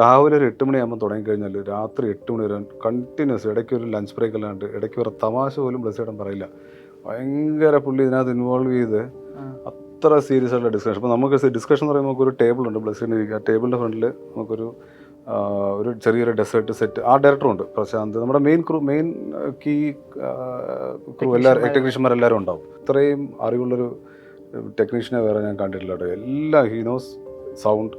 രാവിലെ ഒരു എട്ട് മണിയാകുമ്പോൾ തുടങ്ങിക്കഴിഞ്ഞാൽ രാത്രി എട്ട് മണി വരെ കണ്ടിന്യൂസ് ഇടയ്ക്ക് ഒരു ലഞ്ച് ബ്രേക്ക് അല്ലാണ്ട് ഇടയ്ക്ക് ഒരു തമാശ പോലും ബ്ലസ്സിടം പറയില്ല. ഭയങ്കര പുള്ളി ഇതിനകത്ത് ഇൻവോൾവ് ചെയ്ത് അത്ര സീരിയസ് ആയിട്ടുള്ള ഡിസ്കഷൻ അപ്പോൾ നമുക്ക് ഡിസ്കഷൻ എന്ന് പറയുമ്പോൾ നമുക്കൊരു ടേബിൾ ഉണ്ട്. ബ്ലസ്സിന് ഇരിക്കുക ആ ടേബിളിന്റെ ഫ്രണ്ടിൽ നമുക്കൊരു ഒരു ചെറിയൊരു ഡെസേർട്ട് സെറ്റ് ആ ഡയറക്ടറുണ്ട് പ്രശാന്ത്. നമ്മുടെ main crew main key crew എല്ലാവരും ടെക്നീഷ്യന്മാർ എല്ലാവരും ഉണ്ടാവും. ഇത്രയും അറിവുള്ളൊരു ടെക്നീഷ്യനെ വേറെ ഞാൻ കണ്ടിട്ടില്ല കേട്ടോ. എല്ലാ ഹീനോസ് സൗണ്ട്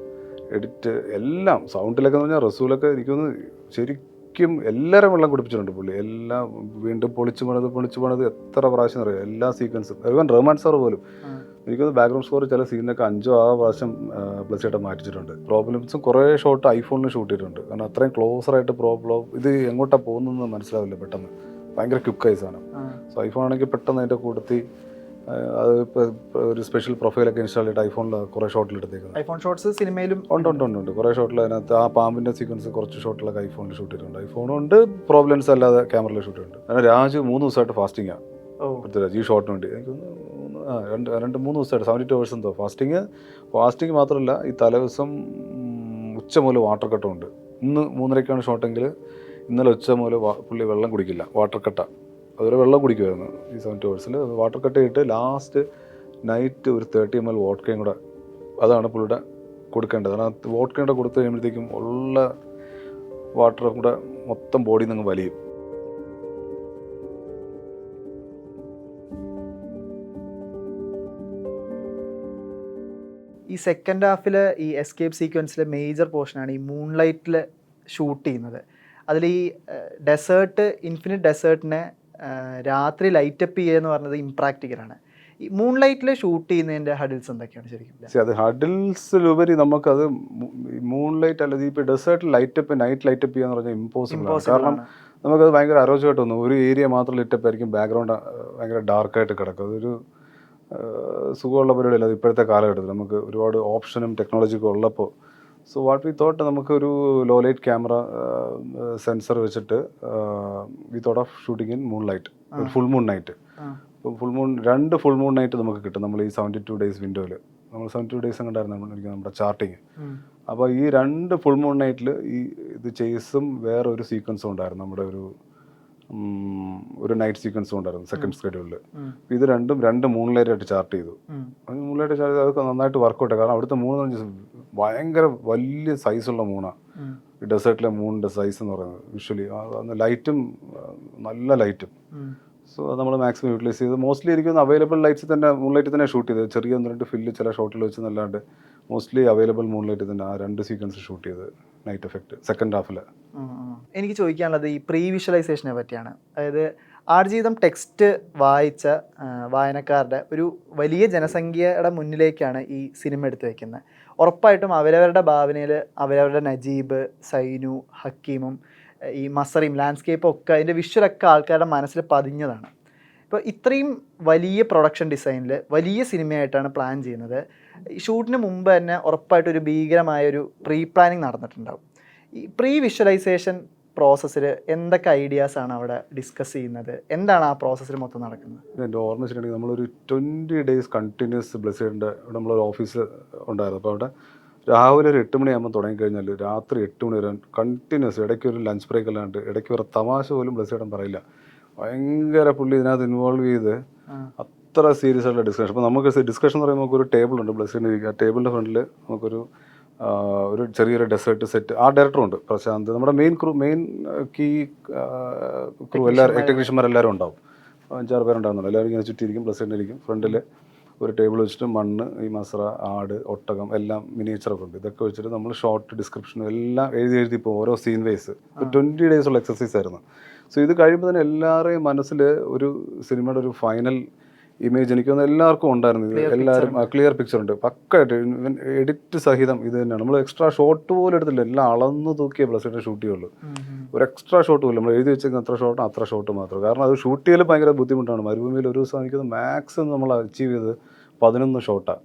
എഡിറ്റ് എല്ലാം സൗണ്ടിലൊക്കെ എന്ന് പറഞ്ഞാൽ റസൂലൊക്കെ എനിക്കൊന്ന് ശരിക്കും എല്ലാവരും വെള്ളം കുടിപ്പിച്ചിട്ടുണ്ട് പുള്ളി. എല്ലാം വീണ്ടും പൊളിച്ചു പണിത് പൊളിച്ചു പണിത് എത്ര പ്രാവശ്യം അറിയാം. എല്ലാ സീക്വൻസും ഇവൻ റഹ്മാൻ സാർ പോലും. എനിക്കൊന്ന് ബാക്ക്ഗ്രൗണ്ട് സ്കോർ ചില സീനൊക്കെ അഞ്ചോ ആറോ പ്രാവശ്യം പ്ലസ് ആയിട്ട് മാറ്റിച്ചിട്ടുണ്ട് പ്രോബ്ലംസും കുറേ ഷോട്ട് ഐഫോണിൽ ഷൂട്ട് ചെയ്തിട്ടുണ്ട്. കാരണം അത്രയും ക്ലോസർ ആയിട്ട് പ്രോബ്ലം ഇത് എങ്ങോട്ടാണ് പോകുന്നതെന്ന് മനസ്സിലാവില്ല പെട്ടെന്ന്. ഭയങ്കര ക്യുക്കായി സാധനം. സോ ഐഫോൺ ആണെങ്കിൽ പെട്ടെന്ന് അതിന്റെ കൂട്ടത്തിൽ അത് ഇപ്പോൾ ഒരു സ്പെഷ്യൽ പ്രൊഫൈലൊക്കെ ഇൻസ്റ്റാൾ ചെയ്തിട്ട് ഐഫോണിൽ കുറേ ഷോട്ടിൽ എടുത്തേക്കുന്നത് ഐഫോൺ ഷോട്ട്സ് സിനിമയിലും ഉണ്ട് ഉണ്ട് ഉണ്ട് ഉണ്ട്. കുറേ ഷോട്ടിൽ അതിനകത്ത് ആ പാമ്പിന്റെ സീക്വൻസ് കുറച്ച് ഷോട്ടിലൊക്കെ ഐഫോണിൽ ഷൂട്ട് ചെയ്തിട്ടുണ്ട്. ഐഫോണും ഉണ്ട് പ്രോബ്ലംസ് അല്ലാതെ ക്യാമറയിൽ ഷൂട്ട് ഉണ്ട് അങ്ങനെ രാജ് മൂന്ന് ദിവസമായിട്ട് ഫാസ്റ്റിംഗ് ആണ് പൃഥ്വിരാജ് ഈ ഷോട്ടിന് വേണ്ടി. എനിക്ക് ആ രണ്ട് രണ്ട് മൂന്ന് ദിവസമായിട്ട് സെവന്റി ടു അവേഴ്സ് എന്തോ. ഫാസ്റ്റിങ് ഫാസ്റ്റിങ് മാത്രമല്ല ഈ തലേദിവസം ദിവസം ഉച്ച മുതൽ വാട്ടർ കട്ടുണ്ട് ഇന്ന് മൂന്നരയ്ക്കാണ് ഷോട്ടെങ്കിൽ ഇന്നലെ ഉച്ച മുതൽ പുള്ളി വെള്ളം കുടിക്കില്ല. വാട്ടർ കട്ട അതുവരെ വെള്ളം കുടിക്കുമായിരുന്നു ഈ സെവന്റി അവേഴ്സിൽ വാട്ടർ കട്ട് ചെയ്തിട്ട് ലാസ്റ്റ് നൈറ്റ് ഒരു തേർട്ടി എം എൽ വോട്ടക്കയും കൂടെ അതാണ് പുള്ളിയുടെ കൊടുക്കേണ്ടത്. കാരണം വോട്ടക്കയും കൂടെ കൊടുത്തു കഴിയുമ്പോഴത്തേക്കും ഉള്ള വാട്ടറും കൂടെ മൊത്തം ബോഡിയിൽ നിന്ന് വലിയും. ഈ സെക്കൻഡ് ഹാഫിൽ ഈ എസ്കേപ്പ് സീക്വൻസിലെ മേജർ പോർഷനാണ് ഈ മൂൺലൈറ്റിൽ ഷൂട്ട് ചെയ്യുന്നത്. അതിൽ ഈ ഡെസേർട്ട് ഇൻഫിനിറ്റ് ഡെസേർട്ടിനെ രാത്രി ലൈറ്റപ്പ് ചെയ്യുക എന്ന് പറഞ്ഞത് ഇംപ്രാക്ടിക്കലാണ് മൂൺ ലൈറ്റിൽ ഷൂട്ട് ചെയ്യുന്നതിന്റെ ഹഡിൽസ് എന്തൊക്കെയാണ് ശരിക്കും അത് ഹഡിൽസിലുപരി നമുക്കത് മൂൺ ലൈറ്റ് അല്ലെങ്കിൽ ഇപ്പോൾ ഡെസേർട്ട് ലൈറ്റപ്പ് നൈറ്റ് ലൈറ്റപ്പ് ചെയ്യുക എന്ന് പറഞ്ഞാൽ ഇമ്പോസിബിൾ കാരണം. നമുക്കത് ഭയങ്കര അരോചകമായിട്ട് തോന്നും ഒരു ഏരിയ മാത്രം ലിറ്റപ്പ് ആയിരിക്കും ബാക്ക്ഗ്രൗണ്ട് ഭയങ്കര ഡാർക്കായിട്ട് കിടക്കും. അതൊരു സുഖമുള്ള പരിപാടിയല്ല അത് ഇപ്പോഴത്തെ കാലഘട്ടത്തിൽ. നമുക്ക് ഒരുപാട് ഓപ്ഷനും ടെക്നോളജിയൊക്കെ ഉള്ളപ്പോൾ സോ വാട്ട് വി തോട്ട് നമുക്കൊരു ലോ ലൈറ്റ് ക്യാമറ സെൻസർ വെച്ചിട്ട് we thought of shooting in moon light ഒരു ഫുൾ മൂൺ നൈറ്റ് അപ്പം ഫുൾ മൂൺ രണ്ട് ഫുൾ മൂൺ നൈറ്റ് നമുക്ക് കിട്ടും. നമ്മൾ ഈ സെവന്റി ടു ഡേയ്സ് വിൻഡോയിൽ നമ്മൾ സെവന്റി ടു ഡേയ്സ് കണ്ടായിരുന്നു എനിക്ക് നമ്മുടെ ചാർട്ടിങ്. അപ്പോൾ ഈ രണ്ട് ഫുൾ മൂൺ നൈറ്റിൽ ഈ ഇത് ചേസും വേറെ ഒരു സീക്വൻസും ഉണ്ടായിരുന്നു. നമ്മുടെ ഒരു ഒരു നൈറ്റ് സീക്വൻസും ഉണ്ടായിരുന്നു സെക്കൻഡ് സ്കെഡ്യൂളിൽ. ഇത് രണ്ടും രണ്ട് മൂന്നിലേരായിട്ട് ചാർട്ട് ചെയ്തു. മൂണിലായിട്ട് ചാർട്ട് ചെയ്ത് അതൊക്കെ നന്നായിട്ട് വർക്കൗട്ട് കാരണം അവിടുത്തെ മൂന്ന് ഭയങ്കര വലിയ സൈസുള്ള മൂണാണ് ഡെസേർട്ടിലെ മൂണിന്റെ സൈസ് എന്ന് പറയുന്നത്. വിഷ്വലി ലൈറ്റും നല്ല ലൈറ്റും. സോ നമ്മൾ മാക്സിമം യൂട്ടിലൈസ് ചെയ്ത്. മോസ്റ്റ്ലി ഇരിക്കുന്ന അവൈലബിൾ ലൈറ്റ്സ് തന്നെ മൂൺ ലൈറ്റ് തന്നെ ഷൂട്ട് ചെയ്തത്. ചെറിയ ഒന്ന് രണ്ട് ഫില്ല് ചില ഷോട്ടിൽ വെച്ച് നല്ലാണ്ട് മോസ്റ്റ്ലി അവൈലബിൾ മൂൺ ലൈറ്റ് തന്നെ ആ രണ്ട് സീക്വൻസ് ഷൂട്ട് ചെയ്ത് നൈറ്റ് എഫക്റ്റ് സെക്കൻഡ് ഹാഫിൽ. എനിക്ക് ചോദിക്കാനുള്ളത് ഈ പ്രീ വിഷ്വലൈസേഷനെ പറ്റിയാണ്. അതായത് ആർജീവിതം ടെക്സ്റ്റ് വായിച്ച വായനക്കാരുടെ ഒരു വലിയ ജനസംഖ്യയുടെ മുന്നിലേക്കാണ് ഈ സിനിമ എടുത്തു വെക്കുന്നത് ഉറപ്പായിട്ടും അവരവരുടെ ഭാവനയിൽ അവരവരുടെ നജീബ് സൈനു ഹക്കീമും ഈ മസറിയും ലാൻഡ്സ്കേപ്പും ഒക്കെ അതിന്റെ വിഷ്വലൊക്കെ ആൾക്കാരുടെ മനസ്സിൽ പതിഞ്ഞതാണ്. ഇപ്പോൾ ഇത്രയും വലിയ പ്രൊഡക്ഷൻ ഡിസൈനിൽ വലിയ സിനിമയായിട്ടാണ് പ്ലാൻ ചെയ്യുന്നത്. ഷൂട്ടിന് മുമ്പ് തന്നെ ഉറപ്പായിട്ട് ഒരു ഭീകരമായ ഒരു പ്രീ പ്ലാനിങ് നടന്നിട്ടുണ്ടാവും. ഈ പ്രീ വിഷ്വലൈസേഷൻ പ്രോസസ്സിൽ എന്തൊക്കെ ഐഡിയാസ് ആണ് അവിടെ ഡിസ്കസ് ചെയ്യുന്നത്? എന്താണ് ആ പ്രോസസ്സിൽ മൊത്തം നടക്കുന്നത്? എന്റെ ഓർമ്മ വെച്ചിട്ടുണ്ടെങ്കിൽ നമ്മളൊരു ട്വന്റി ഡേയ്സ് കണ്ടിന്യൂസ് ബ്ലസ്സേഡിന്റെ ഇവിടെ നമ്മളൊരു ഓഫീസ് ഉണ്ടായിരുന്നു. അപ്പോൾ അവിടെ രാവിലെ ഒരു എട്ട് മണിയാകുമ്പോൾ തുടങ്ങിക്കഴിഞ്ഞാൽ രാത്രി എട്ട് മണി വരെ കണ്ടിന്യൂസ് ഇടയ്ക്ക് ഒരു ലഞ്ച് ബ്രേക്ക് അല്ലാണ്ട് ഇടയ്ക്ക് ഒരു തമാശ പോലും ബ്ലസ്സേഡൻ പറയില്ല. ഭയങ്കര പുള്ളി ഇതിനകത്ത് ഇൻവോൾവ് ചെയ്ത് അത്ര സീരിയസ് ആയിട്ടുള്ള ഡിസ്കഷൻ അപ്പോൾ നമുക്ക് ഡിസ്കഷൻ എന്ന് പറയുമ്പോൾ നമുക്കൊരു ടേബിൾ ഉണ്ട്. ബ്ലസ്സിന് ഇരിക്കുക ആ ടേബിളിന്റെ ഫ്രണ്ടിൽ നമുക്കൊരു ഒരു ചെറിയൊരു ഡെസേർട്ട് സെറ്റ് ആ ഡയറക്ടറുണ്ട് പ്രശാന്ത്. നമ്മുടെ main crew main key crew എല്ലാവരും ടെക്നീഷ്യന്മാർ എല്ലാവരും ഉണ്ടാവും. അഞ്ചാറ് പേരുണ്ടാകുന്നുണ്ട് എല്ലാവരും ഇങ്ങനെ ചുറ്റിയിരിക്കും പ്രസിഡന്റ് ഇരിക്കും ഫ്രണ്ടിൽ ഒരു ടേബിൾ വെച്ചിട്ട് മണ്ണ് ഈ മസറ ആട് ഒട്ടകം എല്ലാം മിനിയേച്ചറൊക്കെ ഉണ്ട്. ഇതൊക്കെ വെച്ചിട്ട് നമ്മൾ ഷോർട്ട് ഡിസ്ക്രിപ്ഷൻ എല്ലാം എഴുതി എഴുതി ഇപ്പോൾ ഓരോ സീൻ വൈസ് ഒരു ട്വന്റി ഡേയ്സ് ഉള്ള എക്സസൈസ് ആയിരുന്നു. സോ ഇത് കഴിയുമ്പോൾ തന്നെ എല്ലാവരുടെയും മനസ്സിൽ ഒരു സിനിമയുടെ ഒരു ഫൈനൽ ഇമേജ് എനിക്ക് തോന്നുന്നു എല്ലാവർക്കും ഉണ്ടായിരുന്നു. ഇത് എല്ലാവരും ക്ലിയർ പിക്ചർ ഉണ്ട്. പക്കായിട്ട് എഡിറ്റ് സഹിതം ഇത് തന്നെയാണ്. നമ്മൾ എക്സ്ട്രാ ഷോട്ട് പോലും എടുത്തില്ല എല്ലാം അളന്ന് തൂക്കിയ പ്ലസ് ഷൂട്ട് ചെയ്യുള്ളൂ ഒരു എക്സ്ട്രാ ഷോട്ട് പോലും. നമ്മൾ എഴുതി വെച്ചേക്കുന്ന അത്ര ഷോട്ട് അത്ര ഷോട്ട് മാത്രം. കാരണം അത് ഷൂട്ട് ചെയ്യൽ ഭയങ്കര ബുദ്ധിമുട്ടാണ്. മരുഭൂമിയിൽ ഒരു ദിവസം എനിക്ക് മാക്സിമം നമ്മൾ അച്ചീവ് ചെയ്ത് പതിനൊന്ന് ഷോട്ടാണ്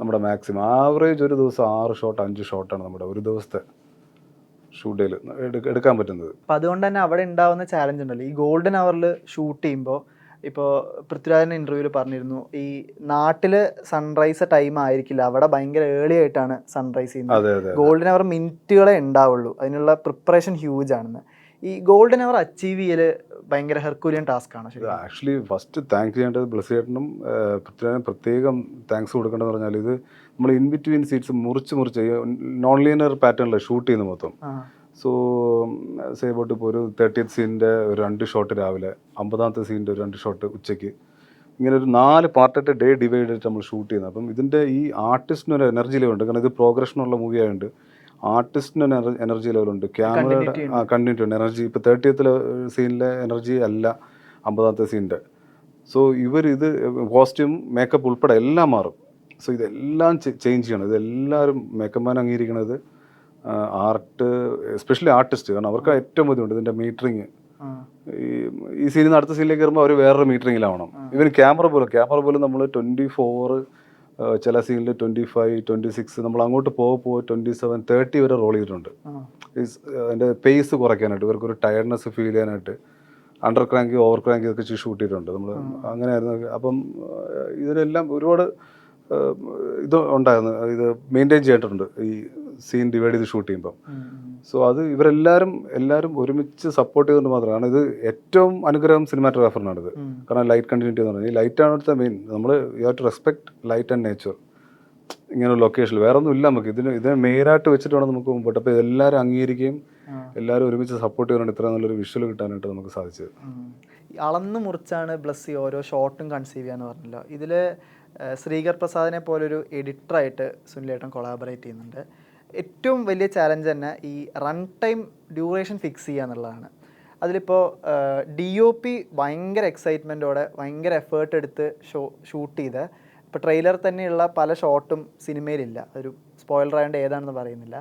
നമ്മുടെ മാക്സിമം. ആവറേജ് ഒരു ദിവസം ആറ് ഷോട്ട് അഞ്ച് ഷോട്ടാണ് നമ്മുടെ ഒരു ദിവസത്തെ ഷൂട്ട് എടുക്കാൻ പറ്റുന്നത്. അപ്പം അതുകൊണ്ട് തന്നെ അവിടെ ഉണ്ടാവുന്ന ചാലഞ്ച് ഉണ്ടല്ലോ. ഈ ഗോൾഡൻ അവറിൽ ഷൂട്ട് ചെയ്യുമ്പോൾ ഇപ്പോൾ പൃഥ്വിരാജൻ ഇന്റർവ്യൂവിൽ പറഞ്ഞിരുന്നു ഈ നാട്ടിൽ സൺറൈസ് ടൈം ആയിരിക്കില്ല. അവിടെ ഭയങ്കര ഏർലി ആയിട്ടാണ് സൺറൈസ് ചെയ്യുന്നത്. ഗോൾഡൻ അവർ മിനിറ്റുകളെ ഉണ്ടാവുള്ളൂ. അതിനുള്ള പ്രിപ്പറേഷൻ ഹ്യൂജ് ആണെന്ന്. ഈ ഗോൾഡൻ അവർ അച്ചീവ് ചെയ്യൽ ഭയങ്കര ഹെർക്കുലിയൻ ടാസ്ക് ആണ് ആക്ച്വലി ഫസ്റ്റ് താങ്ക് ചെയ്യേണ്ടത് ബ്ലസ്സേട്ടനും പൃഥ്വിരാജിനും പ്രത്യേകം താങ്ക്സ് കൊടുക്കേണ്ടതെന്ന് പറഞ്ഞാൽ ഇത് നമ്മൾ ഇൻ ബിറ്റ്വീൻ സീറ്റ്സ് മുറിച്ച് മുറിച്ച് നോൺ ലീനിയർ പാറ്റേണിൽ ഷൂട്ട് ചെയ്യുന്ന മൊത്തം. സോ സേ ബോട്ട് ഇപ്പോൾ ഒരു തേർട്ടിയത്ത് സീനിന്റെ ഒരു രണ്ട് ഷോട്ട് രാവിലെ അമ്പതാമത്തെ സീനിന്റെ ഒരു രണ്ട് ഷോട്ട് ഉച്ചയ്ക്ക്. ഇങ്ങനെ ഒരു നാല് പാർട്ടായിട്ട് ഡേ ഡിവൈഡ് ചെയ്തിട്ട് നമ്മൾ ഷൂട്ട് ചെയ്യുന്നത് അപ്പം ഇതിന്റെ ഈ ആർട്ടിസ്റ്റിനൊരു എനർജി ലെവലുണ്ട് കാരണം ഇത് പ്രോഗ്രഷനുള്ള മൂവി ആയതുകൊണ്ട് ആർട്ടിസ്റ്റിന് ഒരു എനർജി ലെവലുണ്ട്. ക്യാമറയുടെ Continuity ആ കണ്ടിന്യൂറ്റി ഉണ്ട്. എനർജി ഇപ്പോൾ തേർട്ടിയത്തിലെ സീനിലെ എനർജി അല്ല അമ്പതാമത്തെ സീനിന്റെ. സോ ഇവർ ഇത് കോസ്റ്റ്യൂം മേക്കപ്പ് ഉൾപ്പെടെ എല്ലാം മാറും. സോ ഇതെല്ലാം ചേഞ്ച് ചെയ്യണം. ഇതെല്ലാവരും മേക്കപ്പ്മാൻ അംഗീകരിക്കണത് ആർട്ട് എസ്പെഷ്യലി ആർട്ടിസ്റ്റ് കാരണം അവർക്ക് ഏറ്റവും ബുദ്ധിമുട്ട് ഇതിന്റെ മീറ്ററിങ് ഈ ഈ സീനിൽ നിന്ന് അടുത്ത സീനിലേക്ക് കയറുമ്പോൾ അവർ വേറൊരു മീറ്ററിങ്ങിലാവണം ഇവർ ക്യാമറ പോലും ക്യാമറ പോലും നമ്മൾ ട്വന്റി ഫോർ ചില സീനിൽ ട്വന്റി ഫൈവ് ട്വന്റി സിക്സ് നമ്മൾ അങ്ങോട്ട് പോകെ പോയി ട്വന്റി സെവൻ തേർട്ടി വരെ റോൾ ചെയ്തിട്ടുണ്ട് അതിന്റെ പേസ് കുറയ്ക്കാനായിട്ട് ഇവർക്കൊരു ടയർഡ്നെസ് ഫീൽ ചെയ്യാനായിട്ട് അണ്ടർ ക്രാങ്ക് ഓവർ ക്രാങ്ക് ഒക്കെ ഷൂട്ട് ചെയ്തിട്ടുണ്ട് നമ്മൾ അങ്ങനെയായിരുന്നു. അപ്പം ഇതിനെല്ലാം ഒരുപാട് ഇത് ഉണ്ടായിരുന്നു. ഇത് മെയിന്റെയിൻ ചെയ്തിട്ടുണ്ട്. ഈ സീൻ ഡിവൈഡ് ചെയ്ത് ഷൂട്ട് ചെയ്യുമ്പം. സോ അത് ഇവരെല്ലാവരും എല്ലാവരും ഒരുമിച്ച് സപ്പോർട്ട് ചെയ്തുകൊണ്ട് മാത്രമാണ്. ഇത് ഏറ്റവും അനുഗ്രഹം സിനിമാറ്റോഗ്രാഫറിനാണിത്. കാരണം ലൈറ്റ് കണ്ടിന്യൂറ്റി എന്ന് പറഞ്ഞാൽ ഈ ലൈറ്റാണ് അടുത്ത മെയിൻ നമ്മൾ you have to respect light and nature ഇങ്ങനെ ലൊക്കേഷനിൽ വേറെ ഒന്നും ഇല്ല നമുക്ക്. ഇതിന് ഇതിനെ മെയിനായിട്ട് വെച്ചിട്ട് വേണം നമുക്ക് മുമ്പോട്ട്. അപ്പോൾ എല്ലാവരും അംഗീകരിക്കുകയും. എല്ലാവരും ഒരുമിച്ച് സപ്പോർട്ട് ചെയ്യുന്നുണ്ട് ഇത്ര നല്ലൊരു വിഷ്വൽ കിട്ടാനായിട്ട് നമുക്ക് സാധിച്ചത്. അളന്ന് മുറിച്ചാണ് ബ്ലസ്സി ഓരോ ഷോട്ടും കൺസീവ് ചെയ്യാന്ന് പറഞ്ഞല്ലോ. ഇതിൽ ശ്രീകർ പ്രസാദിനെ പോലൊരു എഡിറ്ററായിട്ട് സുനിലേട്ടൻ കൊളാബറേറ്റ് ചെയ്യുന്നുണ്ട്. ഏറ്റവും വലിയ ചാലഞ്ച് തന്നെ ഈ റൺ ടൈം ഡ്യൂറേഷൻ ഫിക്സ് ചെയ്യുക എന്നുള്ളതാണ്. അതിലിപ്പോൾ ഡി ഒ പി ഭയങ്കര എക്സൈറ്റ്മെന്റോടെ ഭയങ്കര എഫേർട്ട് എടുത്ത് ഷോ ഷൂട്ട് ചെയ്ത്. ഇപ്പോൾ ട്രെയിലർ തന്നെയുള്ള പല ഷോട്ടും സിനിമയിലില്ല ഒരു സ്പോയിലർ ആയതുകൊണ്ട് ഏതാണെന്ന് പറയുന്നില്ല.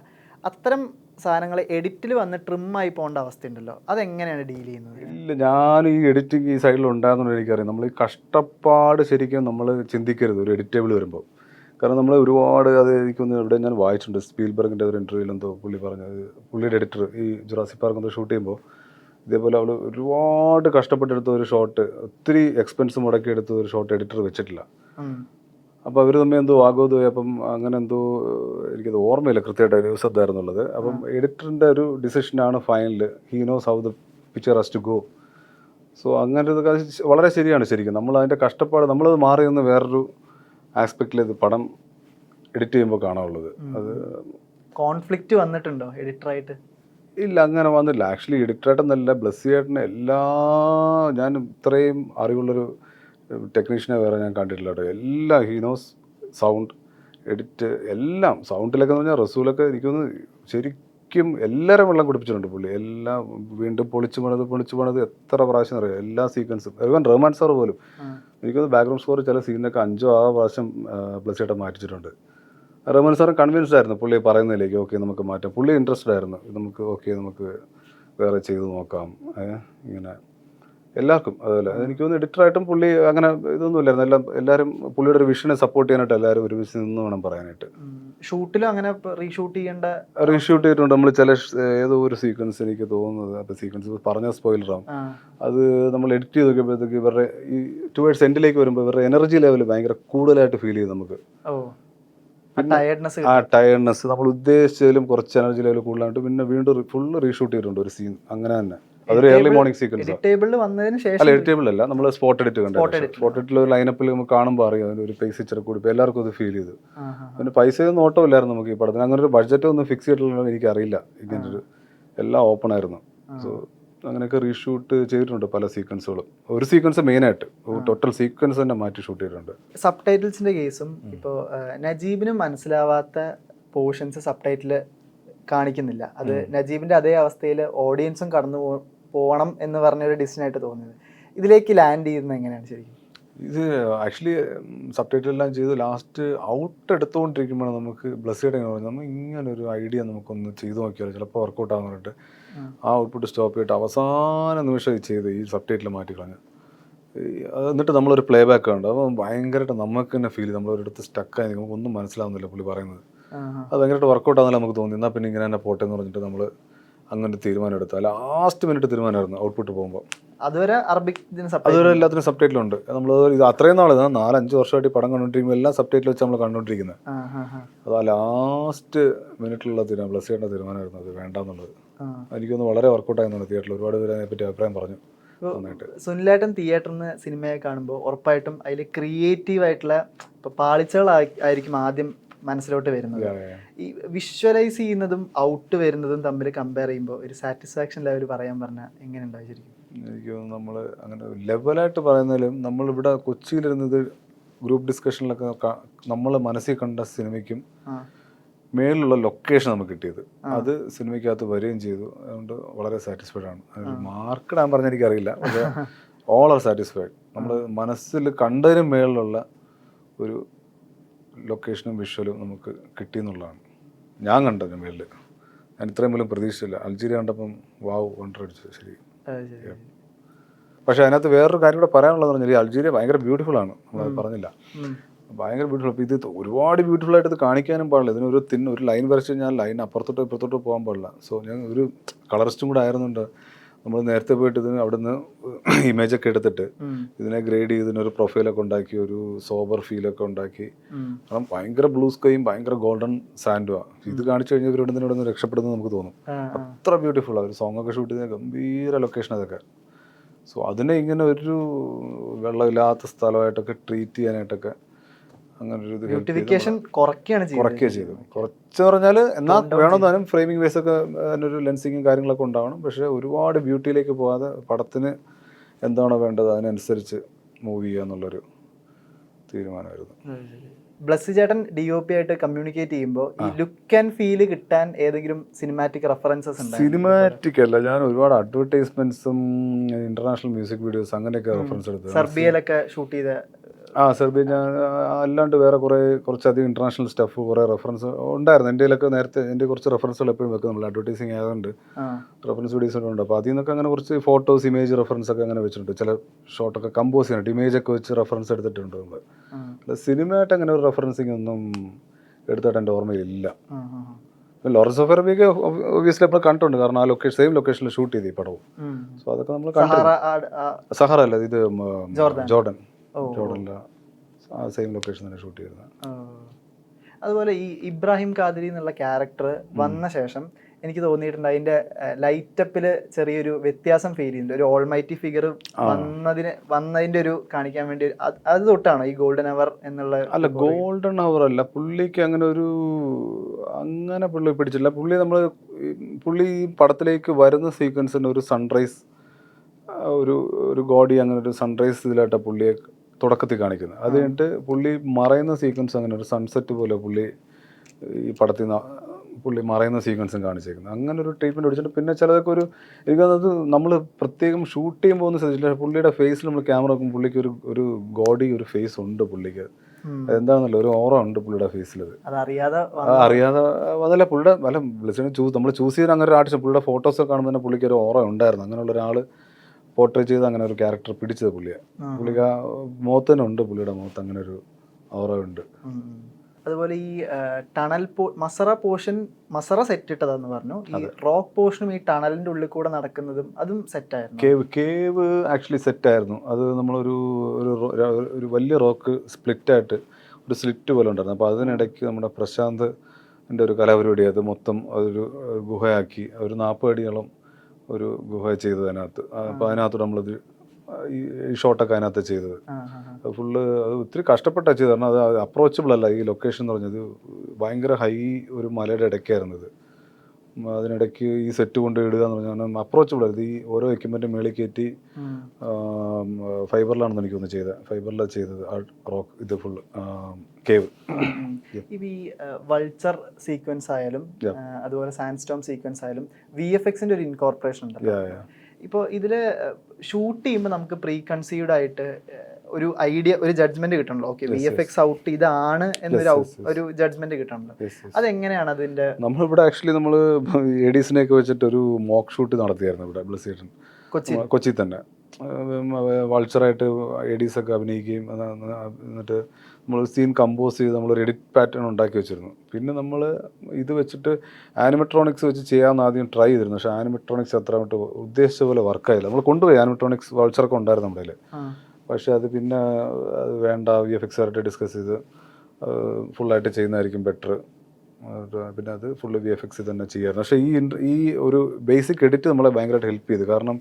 അത്തരം സാധനങ്ങൾ എഡിറ്റിൽ വന്ന് ട്രിമ്മായി പോകേണ്ട അവസ്ഥയുണ്ടല്ലോ. അതെങ്ങനെയാണ് ഡീൽ ചെയ്യുന്നത്? ഇല്ല ഞാൻ ഈ എഡിറ്റിംഗ് ഈ സൈഡിൽ ഉണ്ടാകുന്നുണ്ട് എനിക്കറിയാം. നമ്മൾ ഈ കഷ്ടപ്പാട് ശരിക്കും നമ്മൾ ചിന്തിക്കരുത്. ഒരു എഡിറ്റബിൾ വരുമ്പോൾ കാരണം നമ്മൾ ഒരുപാട് അത് എനിക്കൊന്ന് ഇവിടെ ഞാൻ വായിച്ചിട്ടുണ്ട്. സ്പീൽബർഗിന്റെ ഒരു ഇന്റർവ്യൂവിൽ എന്തോ പുള്ളി പറഞ്ഞത്. പുള്ളിയുടെ എഡിറ്റർ ഈ ജുറാസി പാർക്ക് എന്തോ ഷൂട്ട് ചെയ്യുമ്പോൾ ഇതേപോലെ അവൾ ഒരുപാട് കഷ്ടപ്പെട്ടെടുത്ത ഒരു ഷോട്ട് ഒത്തിരി എക്സ്പെൻസ് മുടക്കി എടുത്ത ഒരു ഷോട്ട് എഡിറ്റർ വെച്ചിട്ടില്ല. അപ്പോൾ അവർ തമ്മിൽ എന്തോ വാഗോതുപോയി അപ്പം അങ്ങനെ എന്തോ എനിക്കത് ഓർമ്മയില്ല കൃത്യമായിട്ട് ന്യൂസ് എന്തായിരുന്നുള്ളത്. അപ്പം എഡിറ്ററിന്റെ ഒരു ഡിസിഷനാണ് final he knows how the picture has to go so അങ്ങനെ വളരെ ശരിയാണ് ശരിക്കും. നമ്മൾ അതിന്റെ കഷ്ടപ്പാട് നമ്മളത് മാറി നിന്ന് വേറൊരു ആസ്പെക്റ്റിൽ ഇത് പടം എഡിറ്റ് ചെയ്യുമ്പോൾ കാണാനുള്ളത്. അത് കോൺഫ്ലിക്റ്റ് വന്നിട്ടുണ്ടോ എഡിറ്ററായിട്ട് ഇല്ല അങ്ങനെ വന്നില്ല. ആക്ച്വലി എഡിറ്ററായിട്ടെന്നല്ല ബ്ലസ് ആയിട്ടിന് എല്ലാ ഞാൻ ഇത്രയും അറിവുള്ളൊരു ടെക്നീഷ്യനെ വേറെ ഞാൻ കണ്ടിട്ടില്ല കേട്ടോ. എല്ലാ ഹീനോസ് സൗണ്ട് എഡിറ്റ് എല്ലാം. സൗണ്ടിലൊക്കെ എന്ന് പറഞ്ഞാൽ റസൂലൊക്കെ എനിക്കൊന്ന് ശരിക്കും എല്ലാവരും വെള്ളം കുടിപ്പിച്ചിട്ടുണ്ട് പുള്ളി. എല്ലാം വീണ്ടും പൊളിച്ചു പണിത് പൊളിച്ചു പണിത് എത്ര പ്രാവശ്യം അറിയാം എല്ലാ സീക്വൻസും ഇവൻ റഹ്മാൻ സാർ പോലും. എനിക്കൊന്ന് ബാക്ക്ഗ്രൗണ്ട് സ്കോർ ചില സീനൊക്കെ അഞ്ചോ ആറോ പ്രാവശ്യം പ്ലസ് ആയിട്ട് മാറ്റിച്ചിട്ടുണ്ട്. റഹ്മാൻ സാറും കൺവിൻസ്ഡ് ആയിരുന്നു പുള്ളി പറയുന്നതിലേക്ക് ഓക്കെ നമുക്ക് മാറ്റാം. പുള്ളി ഇൻട്രസ്റ്റഡ് ആയിരുന്നു. നമുക്ക് ഓക്കെ നമുക്ക് വേറെ ചെയ്ത് നോക്കാം. ഇങ്ങനെ. എല്ലാവർക്കും അതുപോലെ. എനിക്ക് തോന്നുന്നു എഡിറ്ററായിട്ടും പുള്ളി അങ്ങനെ ഇതൊന്നുമില്ലായിരുന്നു. എല്ലാം എല്ലാവരും പുള്ളിയുടെ ഒരു വിഷനെ സപ്പോർട്ട് ചെയ്യാനായിട്ട് എല്ലാവരും ഒരുമിച്ച് നിന്ന് വേണം പറയാനായിട്ട്. ഷൂട്ടിലും അങ്ങനെ റീഷൂട്ട് ചെയ്യേണ്ട റീഷൂട്ട് ചെയ്തിട്ടുണ്ട്. നമ്മൾ ചില ഏതോ ഒരു സീക്വൻസ് എനിക്ക് തോന്നുന്നത്. അപ്പോൾ സീക്വൻസ് പറഞ്ഞ സ്പോയിലറാണ് അത് നമ്മൾ എഡിറ്റ് ചെയ്ത് നോക്കിയപ്പോഴത്തേക്ക് ഇവരുടെ ഈ ടുവേഴ്സ് എൻഡിലേക്ക് വരുമ്പോൾ ഇവരുടെ എനർജി ലെവൽ ഭയങ്കര കൂടുതലായിട്ട് ഫീൽ ചെയ്യും നമുക്ക്. ആ ടയർഡ്നെസ് നമ്മൾ ഉദ്ദേശിച്ചതിലും കുറച്ച് എനർജി ലെവൽ കൂടുതലായിട്ട് പിന്നെ വീണ്ടും ഫുള്ള് റീഷൂട്ട് ചെയ്തിട്ടുണ്ട് ഒരു സീൻ അങ്ങനെ തന്നെ. അതൊരു ഏർലി മോർണിംഗ് സീക്വൻസ് എഡിറ്റേബിളിൽ വന്നതിന് ശേഷം അല്ല. എഡിറ്റേബിൾ അല്ല നമ്മൾ സ്പോട്ട് എഡിറ്റ് കണ്ടു സ്പോട്ട് എഡിറ്റിൽ ഒരു ലൈനപ്പിൽ നമുക്ക് കാണുമ്പോൾ അറിയാം. അതിന് ഒരു പേസ് ഇച്ചിരി കൂടി. എല്ലാവർക്കും അത് ഫീൽ ചെയ്തു. പിന്നെ പൈസ ഒന്നും ഓട്ടമില്ലായിരുന്നു നമുക്ക് ഈ പടത്തിന്. അങ്ങനെ ഒരു ബഡ്ജറ്റ് ഒന്നും ഫിക്സ് ചെയ്തിട്ടുള്ള എനിക്ക് അറിയില്ല ഇങ്ങനെ ഒരു എല്ലാം ഓപ്പൺ ആയിരുന്നു. സോ അങ്ങനെയൊക്കെ റീഷൂട്ട് ചെയ്തിട്ടുണ്ട് പല സീക്വൻസുകളും ഒരു സീക്വൻസ് മെയിൻ ആയിട്ട് ടോട്ടൽ സീക്വൻസ് തന്നെ മാറ്റി ഷൂട്ട് ചെയ്തിട്ടുണ്ട്. സബ് ടൈറ്റിൽസിന്റെ കേസും ഇപ്പോൾ നജീബിന് മനസ്സിലാവാത്ത പോർഷൻസ് സബ് ടൈറ്റിൽ കാണിക്കുന്നില്ല. അത് നജീബിന്റെ അതേ അവസ്ഥയിൽ ഓഡിയൻസും കടന്നു പോകണം എന്ന് പറഞ്ഞൊരു ഡിസിഷൻ ആയിട്ട് തോന്നിയത്. ഇതിലേക്ക് ലാൻഡ് ചെയ്യുന്നത് എങ്ങനെയാണ് ശരിക്കും? ഇത് ആക്ച്വലി സബ്ടൈറ്റിൽ എല്ലാം ചെയ്ത് ലാസ്റ്റ് ഔട്ട് എടുത്തുകൊണ്ടിരിക്കുമ്പോഴാണ് നമുക്ക് ബ്ലസ്സിയുടെ നമ്മൾ ഇങ്ങനെ ഒരു ഐഡിയ നമുക്കൊന്ന് ചെയ്തു നോക്കിയാലോ ചിലപ്പോൾ വർക്കൗട്ട് ആകാൻ പറഞ്ഞിട്ട്. ആ. ഔട്ട്പുട്ട് സ്റ്റോപ്പ് ചെയ്തിട്ട് അവസാന നിമിഷം ഇത് ചെയ്ത് ഈ സബ്ടൈറ്റിൽ മാറ്റി കളഞ്ഞു. എന്നിട്ട് നമ്മളൊരു പ്ലേ ബാക്ക് ഉണ്ട് അപ്പോൾ ഭയങ്കരമായിട്ട് നമുക്ക് തന്നെ ഫീൽ ചെയ്ത്. നമ്മളൊരിടത്ത് സ്റ്റക്കായി നമുക്കൊന്നും മനസ്സിലാവുന്നില്ല പുള്ളി പറയുന്നത്. അത് ഭയങ്കരമായിട്ട് വർക്കൗട്ട് ആണെന്നല്ല നമുക്ക് തോന്നി എന്നാൽ പിന്നെ ഇങ്ങനെ തന്നെ പോട്ടെ എന്ന് പറഞ്ഞിട്ട് നമ്മൾ അങ്ങനെ തീരുമാനം എടുത്തു ലാസ്റ്റ് മിനിറ്റ് തീരുമാനമായിരുന്നു ഔട്ട്പുട്ട് പോകുമ്പോൾ അതുവരെ അറബിക് അതുവരെ എല്ലാത്തിനും സബ് ടൈറ്റിലുണ്ട് നമ്മൾ ഇത് അത്രയും നാൾ നാലഞ്ച് വർഷമായിട്ട് പടം കണ്ടുകൊണ്ടിരിക്കുമ്പോൾ എല്ലാം സബ് ടൈറ്റിൽ വെച്ച് നമ്മൾ കണ്ടുകൊണ്ടിരിക്കുന്നത് അത് ആ ലാസ്റ്റ് മിനിറ്റിലുള്ള തീരുമാനം പ്ലസ് ചെയ്യേണ്ട തീരുമാനമായിരുന്നു. അത് വേണ്ടെന്നുള്ളത്. എനിക്കൊന്ന് വളരെ വർക്കൗട്ടായിരുന്നു തിയേറ്ററിൽ ഒരുപാട് പേര് അതിനെപ്പറ്റി അഭിപ്രായം പറഞ്ഞു. സുനിലേട്ടൻ തിയേറ്ററിൽ നിന്ന് സിനിമയെ കാണുമ്പോൾ ഉറപ്പായിട്ടും അതിൽ ക്രിയേറ്റീവ് ആയിട്ടുള്ള ഇപ്പൊ പാളിച്ചകൾ ആയിരിക്കും ആദ്യം മനസ്സിലോട്ട് വരുന്നത്. ഈ വിഷ്വലൈസ് ചെയ്യുന്നതും ഔട്ട് വരുന്നതും തമ്മിൽ കമ്പയർ ചെയ്യുമ്പോൾ ഒരു സാറ്റിസ്ഫാക്ഷൻ ലെവൽ പറയാൻ പറഞ്ഞാൽ എങ്ങനെ ഉണ്ടായിരിക്കും എനിക്ക് നമ്മൾ അങ്ങനെ ലെവലായിട്ട് പറയുന്നാലും നമ്മളിവിടെ കൊച്ചിയിലിരുന്നത് ഗ്രൂപ്പ് ഡിസ്കഷനിലൊക്കെ നമ്മൾ മനസ്സിൽ കണ്ട സിനിമയ്ക്കും മേളിലുള്ള ലൊക്കേഷൻ നമുക്ക് കിട്ടിയത്. അത് സിനിമയ്ക്കകത്ത് വരികയും ചെയ്തു. അതുകൊണ്ട് വളരെ സാറ്റിസ്ഫൈഡ് ആണ്. മാർക്ക് ഇടാൻ പറഞ്ഞ എനിക്കറിയില്ല. പക്ഷേ ഓൾ ആർ സാറ്റിസ്ഫൈഡ് നമ്മൾ മനസ്സിൽ കണ്ടതിനും മേളിലുള്ള ഒരു ലൊക്കേഷനും വിഷ്വലും നമുക്ക് കിട്ടിയെന്നുള്ളതാണ്. ഞാൻ കണ്ടതിന് മേളിൽ ഞാൻ ഇത്രയും പോലും പ്രതീക്ഷിച്ചില്ല. അൾജീരിയ കണ്ടപ്പം വാവ് വണ്ടർ അടിച്ചത് ശരി. പക്ഷേ അതിനകത്ത് വേറൊരു കാര്യം കൂടെ പറയാനുള്ളതെന്ന് പറഞ്ഞാൽ ഈ അൾജീരിയ ഭയങ്കര ബ്യൂട്ടിഫുൾ ആണ്. നമ്മളത് പറഞ്ഞില്ല. ഭയങ്കര ബ്യൂട്ടിഫുൾ അപ്പോൾ ഇത് ഒരുപാട് ബ്യൂട്ടിഫുൾ ആയിട്ട് ഇത് കാണിക്കാനും പാടില്ല. ഇതിനൊരു തിൻ ഒരു ലൈൻ വരച്ച് കഴിഞ്ഞാൽ ലൈൻ അപ്പുറത്തോട്ട് ഇപ്പുറത്തോട്ട് പോകാൻ പാടില്ല. സോ ഞാൻ ഒരു കളറിസ്റ്റും കൂടെ ആയിരുന്നുണ്ട്. നമ്മൾ നേരത്തെ പോയിട്ട് ഇതിന് അവിടുന്ന് ഇമേജൊക്കെ എടുത്തിട്ട് ഇതിനെ ഗ്രേഡ് ചെയ്ത് ഇതിനൊരു പ്രൊഫൈലൊക്കെ ഉണ്ടാക്കി ഒരു സോബർ ഫീലൊക്കെ ഉണ്ടാക്കി. കാരണം ഭയങ്കര ബ്ലൂ സ്കൈയും ഭയങ്കര ഗോൾഡൻ സാൻഡുമാണ് ഇത് കാണിച്ചു കഴിഞ്ഞാൽ ഇവരുടെ ഇവിടെ നിന്ന് രക്ഷപ്പെടുന്നത് നമുക്ക് തോന്നും. അത്ര ബ്യൂട്ടിഫുൾ ഒരു സോങ് ഒക്കെ ഷൂട്ട് ചെയ്ത ഗംഭീര ലൊക്കേഷൻ അതൊക്കെ. സോ അതിനെ ഇങ്ങനെ ഒരു വെള്ളമില്ലാത്ത സ്ഥലമായിട്ടൊക്കെ ട്രീറ്റ് ചെയ്യാനായിട്ടൊക്കെ അങ്ങനെ ഒരു ബ്യൂട്ടിഫിക്കേഷൻ കുറയ്ക്കുകയാണ് ചെയ്യുന്നത് കുറയ്ക്കുക ചെയ്തു. കുറച്ച് പറഞ്ഞാൽ എന്നാൽ വേണമെന്നാലും ഫ്രെയിമിംഗ് വേസ് ഒക്കെ അതിനൊരു ലെൻസിങ്ങും കാര്യങ്ങളൊക്കെ ഉണ്ടാവണം. പക്ഷേ ഒരുപാട് ബ്യൂട്ടിയിലേക്ക് പോകാതെ പടത്തിന് എന്താണോ വേണ്ടത് അതിനനുസരിച്ച് മൂവ് ചെയ്യുക എന്നുള്ളൊരു തീരുമാനമായിരുന്നു. ബ്ലസ് ചേട്ടൻ ഡി ഒ പി ആയിട്ട് കമ്മ്യൂണിക്കേറ്റ് ചെയ്യുമ്പോൾ ഈ ലുക്ക് ആൻഡ് ഫീൽ കിട്ടാൻ ഏതെങ്കിലും സിനിമാറ്റിക് റെഫറൻസസ് ഉണ്ട് സിനിമാറ്റിക് അല്ല ഞാൻ ഒരുപാട് അഡ്വർടൈസ്മെന്റ്സും ഇന്റർനാഷണൽ മ്യൂസിക് വീഡിയോസ് അങ്ങനെയൊക്കെ റെഫറൻസ് എടുത്തത് സർബിയയിലൊക്കെ ഷൂട്ട് ചെയ്ത ആ സെർബിയ ഞാൻ അല്ലാണ്ട് വേറെ കുറേ കുറച്ചധികം ഇന്റർനാഷണൽ സ്റ്റഫ് കുറേ റെഫറൻസ് ഉണ്ടായിരുന്നു. എന്റെ കയ്യിലൊക്കെ നേരത്തെ എന്റെ കുറച്ച് റെഫറൻസുകൾ എപ്പോഴും വെക്കും നമ്മൾ അഡ്വർടൈസിങ് ആയതുകൊണ്ട് റെഫറൻസ് വീഡിയോസ് ഉണ്ട്. അപ്പോൾ അതിൽ നിന്നൊക്കെ അങ്ങനെ കുറച്ച് ഫോട്ടോസ് ഇമേജ് റെഫറൻസ് ഒക്കെ അങ്ങനെ വെച്ചിട്ടുണ്ട്. ചില ഷോട്ടൊക്കെ കമ്പോസ് ചെയ്യുന്നുണ്ട്. ഇമേജ് ഒക്കെ വെച്ച് റെഫറൻസ് എടുത്തിട്ടുണ്ട് നമ്മൾ അല്ല സിനിമയായിട്ട് അങ്ങനെ ഒരു റെഫറൻസിങ് ഒന്നും എടുത്തിട്ട് എന്റെ ഓർമ്മയിലില്ല. ലോറൻസ് ഓഫ് അറബിക്ക് ഒബിയസ്ലി നമ്മൾ കണ്ടിട്ടുണ്ട്. കാരണം ആ ലൊക്കേഷൻ സെയിം ലൊക്കേഷനിൽ ഷൂട്ട് ചെയ്ത് ഈ പടവും. സോ അതൊക്കെ നമ്മൾ സഹാറ അല്ല ഇത്. ജോർഡൻ ആ സെയിം ലൊക്കേഷൻ തന്നെ ഷൂട്ട് ചെയ്തിരുന്നത് അതുപോലെ ഈ ഇബ്രാഹിം ഖാദിരി എന്നുള്ള ക്യാരക്ടർ വന്ന ശേഷം എനിക്ക് തോന്നിയിട്ടുണ്ട് അതിന്റെ ലൈറ്റപ്പിൽ ചെറിയൊരു വ്യത്യാസം ഫീൽ ചെയ്യുന്നുണ്ട്. ഒരു ഓൾമൈറ്റി ഫിഗർ വന്നതിന് വന്നതിന്റെ ഒരു കാണിക്കാൻ വേണ്ടി അത് അത് തൊട്ടാണോ ഈ ഗോൾഡൻ അവർ എന്നുള്ള അല്ല ഗോൾഡൻ അവർ അല്ല. പുള്ളിക്ക് അങ്ങനെ ഒരു അങ്ങനെ പുള്ളി പിടിച്ചില്ല. പുള്ളി നമ്മൾ പുള്ളി ഈ പടത്തിലേക്ക് വരുന്ന സീക്വൻസിന് ഒരു സൺറൈസ് ഒരു ഒരു ഗോഡി അങ്ങനെ ഒരു സൺറൈസ് ഇതിലായിട്ടാണ് പുള്ളിയെ തുടക്കത്തിൽ കാണിക്കുന്നത്. അത് കഴിഞ്ഞിട്ട് പുള്ളി മറയുന്ന സീക്വൻസ് അങ്ങനെ ഒരു സൺസെറ്റ് പോലെ പുള്ളി ഈ പടത്തിൽ നിന്ന് പുള്ളി മറയുന്ന സീക്വൻസും കാണിച്ചേക്കുന്നത്. അങ്ങനെ ഒരു ട്രീറ്റ്മെന്റ് അടിച്ചിട്ട് പിന്നെ ചിലതൊക്കെ ഒരു എനിക്കത് നമ്മൾ പ്രത്യേകം ഷൂട്ട് ചെയ്യുമ്പോൾ ഒന്നും ശ്രദ്ധിച്ചില്ല പുള്ളിയുടെ ഫേസിൽ നമ്മൾ ക്യാമറ നോക്കും പുള്ളിക്ക് ഒരു ഒരു ഗോഡി ഒരു ഫേസ് ഉണ്ട് പുള്ളിക്ക്. ഉം. ഒരു ഓറ ഉണ്ട് പുള്ളിയുടെ ഫേസിൽ അത്. ആ, അറിയാതെ അതല്ല പുള്ളിയുടെ അല്ല ബ്ലസ്സിനെ ചൂസ് നമ്മൾ ചൂസ് ചെയ്ത് അങ്ങനെ ഒരു ആർട്ടിസ്റ്റ് പുള്ളിയുടെ ഫോട്ടോസ് കാണുമ്പോൾ തന്നെ പുള്ളിക്ക് ഒരു ഓറ ഉണ്ടായിരുന്നു. അങ്ങനെയുള്ള ഒരാൾ പോർട്രേറ്റ് ചെയ്ത് അങ്ങനെ ഒരു ക്യാരക്ടർ പിടിച്ചത് പുള്ളിയെ. പുള്ളിക്ക് ആ മുഖത്ത് ഉണ്ട് പുള്ളിയുടെ മുഖത്ത് അങ്ങനെ ഒരു ഓറ ഉണ്ട് അതുപോലെ ഈ ടണൽ പോ മസറ പോർഷൻ മസറ സെറ്റ് ഇട്ടതെന്ന് പറഞ്ഞു. ഈ റോക്ക് പോർഷനും ഈ ടണലിന്റെ ഉള്ളിൽ കൂടെ നടക്കുന്നതും അതും സെറ്റായിരുന്നു കേവ് കേവ് ആക്ച്വലി സെറ്റ് ആയിരുന്നു. അത് നമ്മളൊരു ഒരു വലിയ റോക്ക് സ്പ്ലിറ്റ് ആയിട്ട് ഒരു സ്ലിറ്റ് പോലെ ഉണ്ടായിരുന്നു. അപ്പോൾ അതിനിടയ്ക്ക് നമ്മുടെ പ്രശാന്ത് എന്റെ ഒരു കലാപരിപാടി അത് മൊത്തം അതൊരു ഗുഹയാക്കി. ഒരു നാൽപ്പത് അടിയോളം ഒരു ഗുഹ ചെയ്തത് അതിനകത്ത്. അപ്പോൾ അതിനകത്ത് നമ്മളത് ഈ ഷോട്ടൊക്കെ അതിനകത്ത് ചെയ്തത്. ഫുള്ള് അത് ഒത്തിരി കഷ്ടപ്പെട്ടാണ് ചെയ്തത്. കാരണം അത് അപ്രോച്ചബിൾ അല്ല. ഈ ലൊക്കേഷൻ എന്ന് പറഞ്ഞത് ഭയങ്കര ഹൈ ഒരു മലയുടെ ഇടയ്ക്കായിരുന്നു ഇത്. അതിനിടയ്ക്ക് ഈ സെറ്റ് കൊണ്ട് ഇടുക എന്ന് പറഞ്ഞാൽ അപ്രോച്ചബിൾ ആയിരുന്നു. ഈ ഓരോ എക്യുപ്മെന്റും മേളിൽ കയറ്റി. ഫൈബറിലാണെന്ന് എനിക്ക് തോന്നുന്നു ചെയ്തത്. ഫൈബറിലാണ് ചെയ്തത്. ആ റോക്ക് ഇത് ഫുൾ കേവ്. ഈ വൾച്ചർ സീക്വൻസ് ആയാലും അതുപോലെ സാൻഡ് സ്റ്റോം സീക്വൻസ് ആയാലും വി എഫ് എക്സിന്റെ ഒരു ഇൻകോർപ്പറേഷൻ ഉണ്ട്. ഇപ്പോൾ ഇതിൽ ഷൂട്ട് ചെയ്യുമ്പോൾ നമുക്ക് പ്രീ കൺസീവ്ഡ് ആയിട്ട് ഒരു ഐഡിയ ഒരു judgement കിട്ടണല്ലോ. Okay V F X out ഇതാണ് എന്നൊരു. ഒരു ജഡ്ജ്മെന്റ് കിട്ടണല്ലോ. അതെങ്ങനെയാണ് അതിന്റെ നമ്മളിവിടെ ആക്ച്വലി നമ്മൾ എഡീസിനെയൊക്കെ വെച്ചിട്ട് ഒരു മോക്ക് ഷൂട്ട് നടത്തിയായിരുന്നു ഇവിടെ ബ്ലസേഷൻ കൊച്ചി. കൊച്ചി തന്നെ. വൾച്ചറായിട്ട് എഡീസൊക്കെ അഭിനയിക്കുകയും അത് എന്നിട്ട് നമ്മൾ സീൻ കമ്പോസ് ചെയ്ത് നമ്മൾ ഒരു എഡിറ്റ് പാറ്റേൺ ഉണ്ടാക്കി വെച്ചിരുന്നു. പിന്നെ നമ്മൾ ഇത് വെച്ചിട്ട് ആനിമെട്രോണിക്സ് വെച്ച് ചെയ്യാമെന്ന് ആദ്യം ട്രൈ ചെയ്തിരുന്നു. പക്ഷേ ആനിമെട്രോണിക്സ് അത്ര അങ്ങോട്ട് ഉദ്ദേശിച്ച പോലെ വർക്കായില്ല നമ്മൾ കൊണ്ടുപോയി ആനിമെട്രോണിക്സ് വൾച്ചറൊക്കെ ഉണ്ടായിരുന്നു നമ്മുടെ. പക്ഷേ അത് പിന്നെ അത് വേണ്ട. വി എഫ് എക്സ് ആയിട്ട് ഡിസ്കസ് ചെയ്ത് ഫുള്ളായിട്ട് ചെയ്യുന്നതായിരിക്കും ബെറ്റർ പിന്നെ അത് ഫുള്ള് വി എഫ് എക്സ് തന്നെ ചെയ്യാറുണ്ട് പക്ഷേ ഈ ഈ ഒരു ബേസിക് എഡിറ്റ് നമ്മളെ ഭയങ്കരമായിട്ട് ഹെൽപ്പ് ചെയ്തു. കാരണം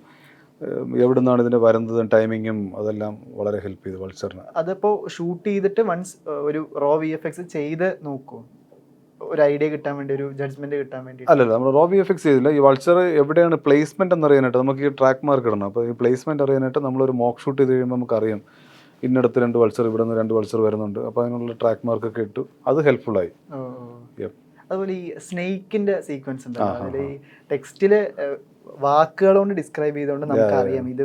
എവിടെ നിന്നാണ് ഇതിന്റെ വരുന്നതും ടൈമിങ്ങും അതെല്ലാം വളരെ ഹെൽപ്പ് ചെയ്തു വൾച്ചറിന്. അതിപ്പോ ഷൂട്ട് ചെയ്തിട്ട് വൺസ് ഒരു റോ വി എഫ് എക്സ് ചെയ്ത് നോക്കൂ. ഒരു ഐഡിയ കിട്ടാൻ വേണ്ടി ഒരു ജഡ്ജ്മെന്റ് കിട്ടാൻ വേണ്ടി. അല്ലല്ല നമ്മൾ റോബി വി ചെയ്തില്ല. ഈ വൾച്ചർ എവിടെയാണ് പ്ലേസ്മെന്റ് എന്നറിയാനായിട്ട് നമുക്ക് ഈ ട്രാക്ക് മാർക്ക് ഇടണം. അപ്പോൾ ഈ പ്ലേസ്മെന്റ് അറിയാനായിട്ട് നമ്മളൊരു മോക്ക് ഷൂട്ട് ചെയ്ത് കഴിയുമ്പോൾ നമുക്കറിയാം. ഇന്നടത്ത് രണ്ട് വൾച്ചർ ഇവിടെ നിന്ന് രണ്ട് വൾച്ചർ വരുന്നുണ്ട്. അപ്പോൾ അതിനുള്ള ട്രാക്ക് മാർക്ക് ഒക്കെ ഇട്ടു. അത് ഹെൽപ്ഫുള്ളായി ആയി. അതുപോലെ ഈ സ്നേക്കിന്റെ സീക്വൻസ് അതിൽ ഈ ടെക്സ്റ്റിൽ വാക്കുകൾ കൊണ്ട് ഡിസ്ക്രൈബ് ചെയ്തുകൊണ്ട് നമുക്കറിയാം ഇത്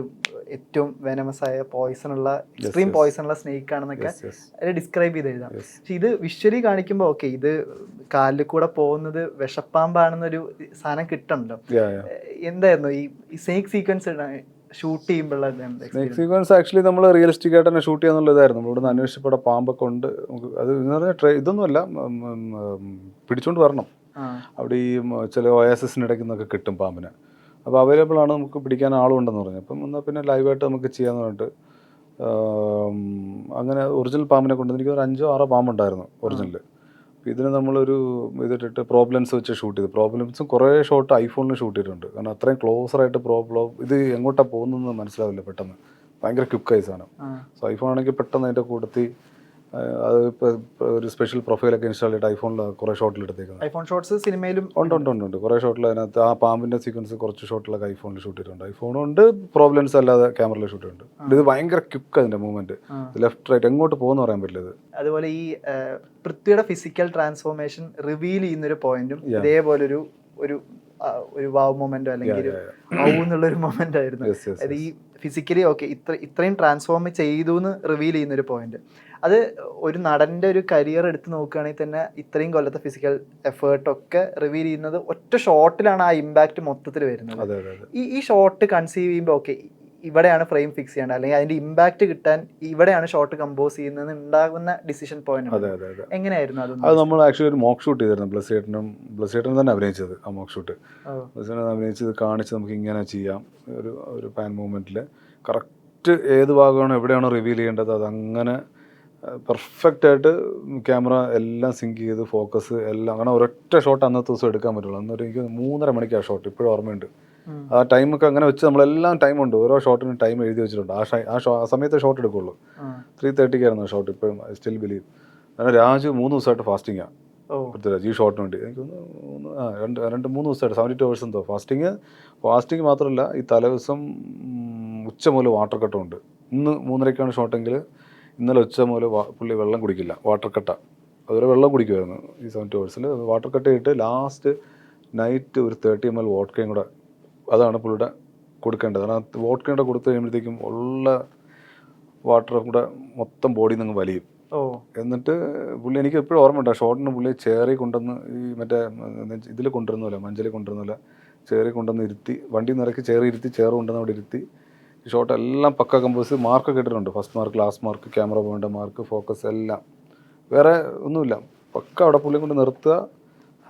ഏറ്റവും വെനമസായ ആയ പോയിസൺ ഉള്ള എക്സ്ട്രീം പോയിസൺ ഉള്ള സ്നേക്ക് ആണെന്നൊക്കെ ഡിസ്ക്രൈബ് ചെയ്ത് എഴുതാം പക്ഷെ ഇത് വിഷ്വലി കാണിക്കുമ്പോൾ ഓക്കെ ഇത് കാലിൽ കൂടെ പോകുന്നത് വിഷപ്പാമ്പാണെന്നൊരു സാധനം കിട്ടണല്ലോ. എന്തായിരുന്നു ഈ സ്നേക്ക് സീക്വൻസ് ഷൂട്ട് ചെയ്യുമ്പോഴുള്ള സ്നേക്ക് സീക്വൻസ് ആക്ച്വലി നമ്മൾ റിയലിസ്റ്റിക് ആയിട്ട് തന്നെ ഷൂട്ട് ചെയ്യാന്നുള്ള ഇതായിരുന്നു. ഇവിടെ നിന്ന് അന്വേഷിച്ചപ്പോൾ പാമ്പൊക്കെ ഉണ്ട്. അത് എന്ന് പറഞ്ഞാൽ ട്രെ ഇതൊന്നുമല്ല പിടിച്ചോണ്ട് വരണം. അവിടെ ഈ ചില ഒയാസിന് ഇടയ്ക്ക് നിന്നൊക്കെ കിട്ടും പാമ്പിനെ. അപ്പോൾ അവൈലബിൾ ആണ് നമുക്ക് പിടിക്കാൻ ആളുണ്ടെന്ന് പറഞ്ഞു. അപ്പം എന്നാൽ പിന്നെ ലൈവായിട്ട് നമുക്ക് ചെയ്യാമെന്ന് പറഞ്ഞിട്ട് അങ്ങനെ ഒറിജിനൽ പാമ്പിനെ കൊണ്ട് എനിക്ക് ഒരു അഞ്ചോ ആറോ പാമ്പുണ്ടായിരുന്നു ഒറിജിനൽ അപ്പോൾ ഇതിന് നമ്മളൊരു ഇതിട്ടിട്ട് പ്രോബ്ലംസ് വെച്ച് ഷൂട്ട് ചെയ്തു. പ്രോബ്ലംസും കുറേ ഷോട്ട് ഐഫോണിൽ ഷൂട്ട് ചെയ്തിട്ടുണ്ട്. കാരണം അത്രയും ക്ലോസറായിട്ട് പ്രോബ്ലം ഇത് എങ്ങോട്ടാണ് പോകുന്നതെന്ന് മനസ്സിലാവില്ല പെട്ടെന്ന്. ഭയങ്കര ക്വിക്ക് സാധനം. സോ ഐഫോൺ ആണെങ്കിൽ പെട്ടെന്ന് അതിന്റെ കൂട്ടത്തിൽ അത് ഇപ്പോൾ ഒരു സ്പെഷ്യൽ പ്രൊഫൈലൊക്കെ ഇൻസ്റ്റാൾ ചെയ്തിട്ട് ഐഫോണിൽ കുറേ ഷോട്ടിൽ എടുത്തേക്കുന്നത് ഐഫോൺ ഷോട്ട്സ് സിനിമയിലും ഉണ്ട് ഉണ്ട് ഉണ്ട് ഉണ്ട്. കുറേ ഷോട്ടിൽ അതിനകത്ത് ആ പാമ്പിന്റെ സീക്വൻസ് കുറച്ച് ഷോട്ടിലൊക്കെ ഐഫോണിൽ ഷൂട്ട് ചെയ്തിട്ടുണ്ട്. ഐഫോണും ഉണ്ട് പ്രോബ്ലംസ് അല്ലാതെ ക്യാമറയിൽ ഷൂട്ട് ഉണ്ട് ഇത് ഭയങ്കര ക്യുക്ക് അതിന്റെ മൂവ്മെന്റ് ആ. ലെഫ്റ്റ് റൈറ്റ് എങ്ങോട്ട് പോകുന്ന പറയാൻ പറ്റില്ല ഇത്. അതുപോലെ ഈ പൃഥ്വിയുടെ ഫിസിക്കൽ ട്രാൻസ്ഫോർമേഷൻ റിവീൽ ചെയ്യുന്നൊരു പോയിന്റും ഇതേപോലെ ഇതേപോലൊരു ഒരു ഒരു വാവ് മൊമെന്റോ അല്ലെങ്കിൽ എന്നുള്ള ഒരു മൊമെന്റ് ആയിരുന്നു. Yes, ഈ ഫിസിക്കലി ഓക്കെ ഇത്ര ഇത്രയും ട്രാൻസ്ഫോം ചെയ്തു എന്ന് റിവീൽ ചെയ്യുന്ന ഒരു പോയിന്റ് അത് ഒരു നടന്റെ ഒരു കരിയർ എടുത്ത് നോക്കുകയാണെങ്കിൽ തന്നെ ഇത്രയും കൊല്ലത്തെ ഫിസിക്കൽ എഫേർട്ടൊക്കെ റിവീൽ ചെയ്യുന്നത് ഒറ്റ ഷോട്ടിലാണ് ആ ഇമ്പാക്റ്റ് മൊത്തത്തിൽ വരുന്നത്. ഈ ഈ ഷോട്ട് കൺസീവ് ചെയ്യുമ്പോൾ ഓക്കെ ഇവിടെയാണ് ഫ്രെയിം ഫിക്സ് ചെയ്യേണ്ടത്. അല്ലെങ്കിൽ അതിന്റെ ഇമ്പാക്റ്റ് കിട്ടാൻ ഇവിടെയാണ് ഷോട്ട് കമ്പോസ് ചെയ്യുന്നത് ഉണ്ടാകുന്ന ഡിസിഷൻ പോയിന്റ് അതെ അതെ അതെ. എങ്ങനെയായിരുന്നു അത്? അത് നമ്മൾ ആക്ച്വലി ഒരു മോക്ക് ഷൂട്ട് ചെയ്തിരുന്നു. ബ്ലസ് ഏട്ടനും ബ്ലസ് ഏട്ടനും തന്നെ അഭിനയിച്ചത് ആ മോക്ക് ഷൂട്ട് ബ്ലസേട്ടൻ അഭിനയിച്ചത് കാണിച്ച് നമുക്ക് ഇങ്ങനെ ചെയ്യാം. ഒരു ഒരു പാൻ മൂവ്മെന്റിൽ കറക്റ്റ് ഏത് ഭാഗമാണ് എവിടെയാണോ റിവീൽ ചെയ്യേണ്ടത് അതങ്ങനെ പെർഫെക്റ്റ് ആയിട്ട് ക്യാമറ എല്ലാം സിങ്ക് ചെയ്ത് ഫോക്കസ് എല്ലാം അങ്ങനെ ഒരൊറ്റ ഷോട്ട് അന്നത്തെ ദിവസം എടുക്കാൻ പറ്റുള്ളൂ. അന്നൊരു എനിക്ക് മൂന്നര മണിക്ക് ആ ഷോട്ട് ഇപ്പോഴും ഓർമ്മയുണ്ട്. ആ ടൈമൊക്കെ അങ്ങനെ വെച്ച് നമ്മളെല്ലാം ടൈമുണ്ട് ഓരോ ഷോട്ടിനും ടൈം എഴുതി വെച്ചിട്ടുണ്ട്. ആ ആ ഷോ ആ സമയത്തെ ഷോട്ട് എടുക്കുള്ളൂ. ത്രീ തേർട്ടിക്കായിരുന്നു ഷോട്ട് ഇപ്പോഴും ഐ സ്റ്റിൽ ബിലീവ് അങ്ങനെ രാജു മൂന്ന് ദിവസമായിട്ട് ഫാസ്റ്റിങ്ങാണ് ആണ് പൃഥ്വിരാജ് ഈ ഷോട്ടിന് വേണ്ടി. എനിക്ക് ആ രണ്ട് രണ്ട് മൂന്ന് ദിവസമായിട്ട് സെവന്റി ടു അവേഴ്സ് എന്തോ ഫാസ്റ്റിങ് ഫാസ്റ്റിങ് മാത്രമല്ല ഈ തലേദിവസം ദിവസം ഉച്ച മുതൽ വാട്ടർ കട്ടും ഉണ്ട്. ഇന്ന് മൂന്നരയ്ക്കാണ് ഷോട്ടെങ്കിൽ ഇന്നലെ ഉച്ച മുതൽ പുള്ളി വെള്ളം കുടിക്കില്ല വാട്ടർ കട്ട. അതുവരെ വെള്ളം കുടിക്കുമായിരുന്നു ഈ സെവന്റി അവേഴ്സിൽ വാട്ടർ കട്ട് ചെയ്തിട്ട് ലാസ്റ്റ് നൈറ്റ് ഒരു തേർട്ടി എം എൽ വോട്ടക്കയും കൂടെ അതാണ് പുള്ളിയുടെ കൊടുക്കേണ്ടത്. കാരണം വോട്ടക്കയും കൂടെ കൊടുത്തു കഴിയുമ്പോഴത്തേക്കും ഉള്ള വാട്ടർ കൂടെ മൊത്തം ബോഡിയിൽ നിന്ന് വലിയും. ഓ. എന്നിട്ട് പുള്ളി എനിക്ക് എപ്പോഴും ഓർമ്മയുണ്ട് ഷോട്ടിന് പുള്ളി ചേറി കൊണ്ടുവന്ന് ഈ മറ്റേ ഇതിൽ കൊണ്ടുവരുന്നില്ല മഞ്ചലിൽ കൊണ്ടുവരുന്നില്ല ചേറി കൊണ്ടുവന്ന് ഇരുത്തി വണ്ടി നിറക്കി ചേറി ഇരുത്തി ചേറ് കൊണ്ടുവന്ന് അവിടെ ഇരുത്തി ഷോട്ട് എല്ലാം പക്ക കമ്പോസ് മാർക്ക് ഇട്ടിട്ടുണ്ട്. First mark last mark camera point mark focus എല്ലാം. വേറെ ഒന്നുമില്ല. പക്ക അവിടെ പുള്ളിയെ കൊണ്ട് നിർത്തുക.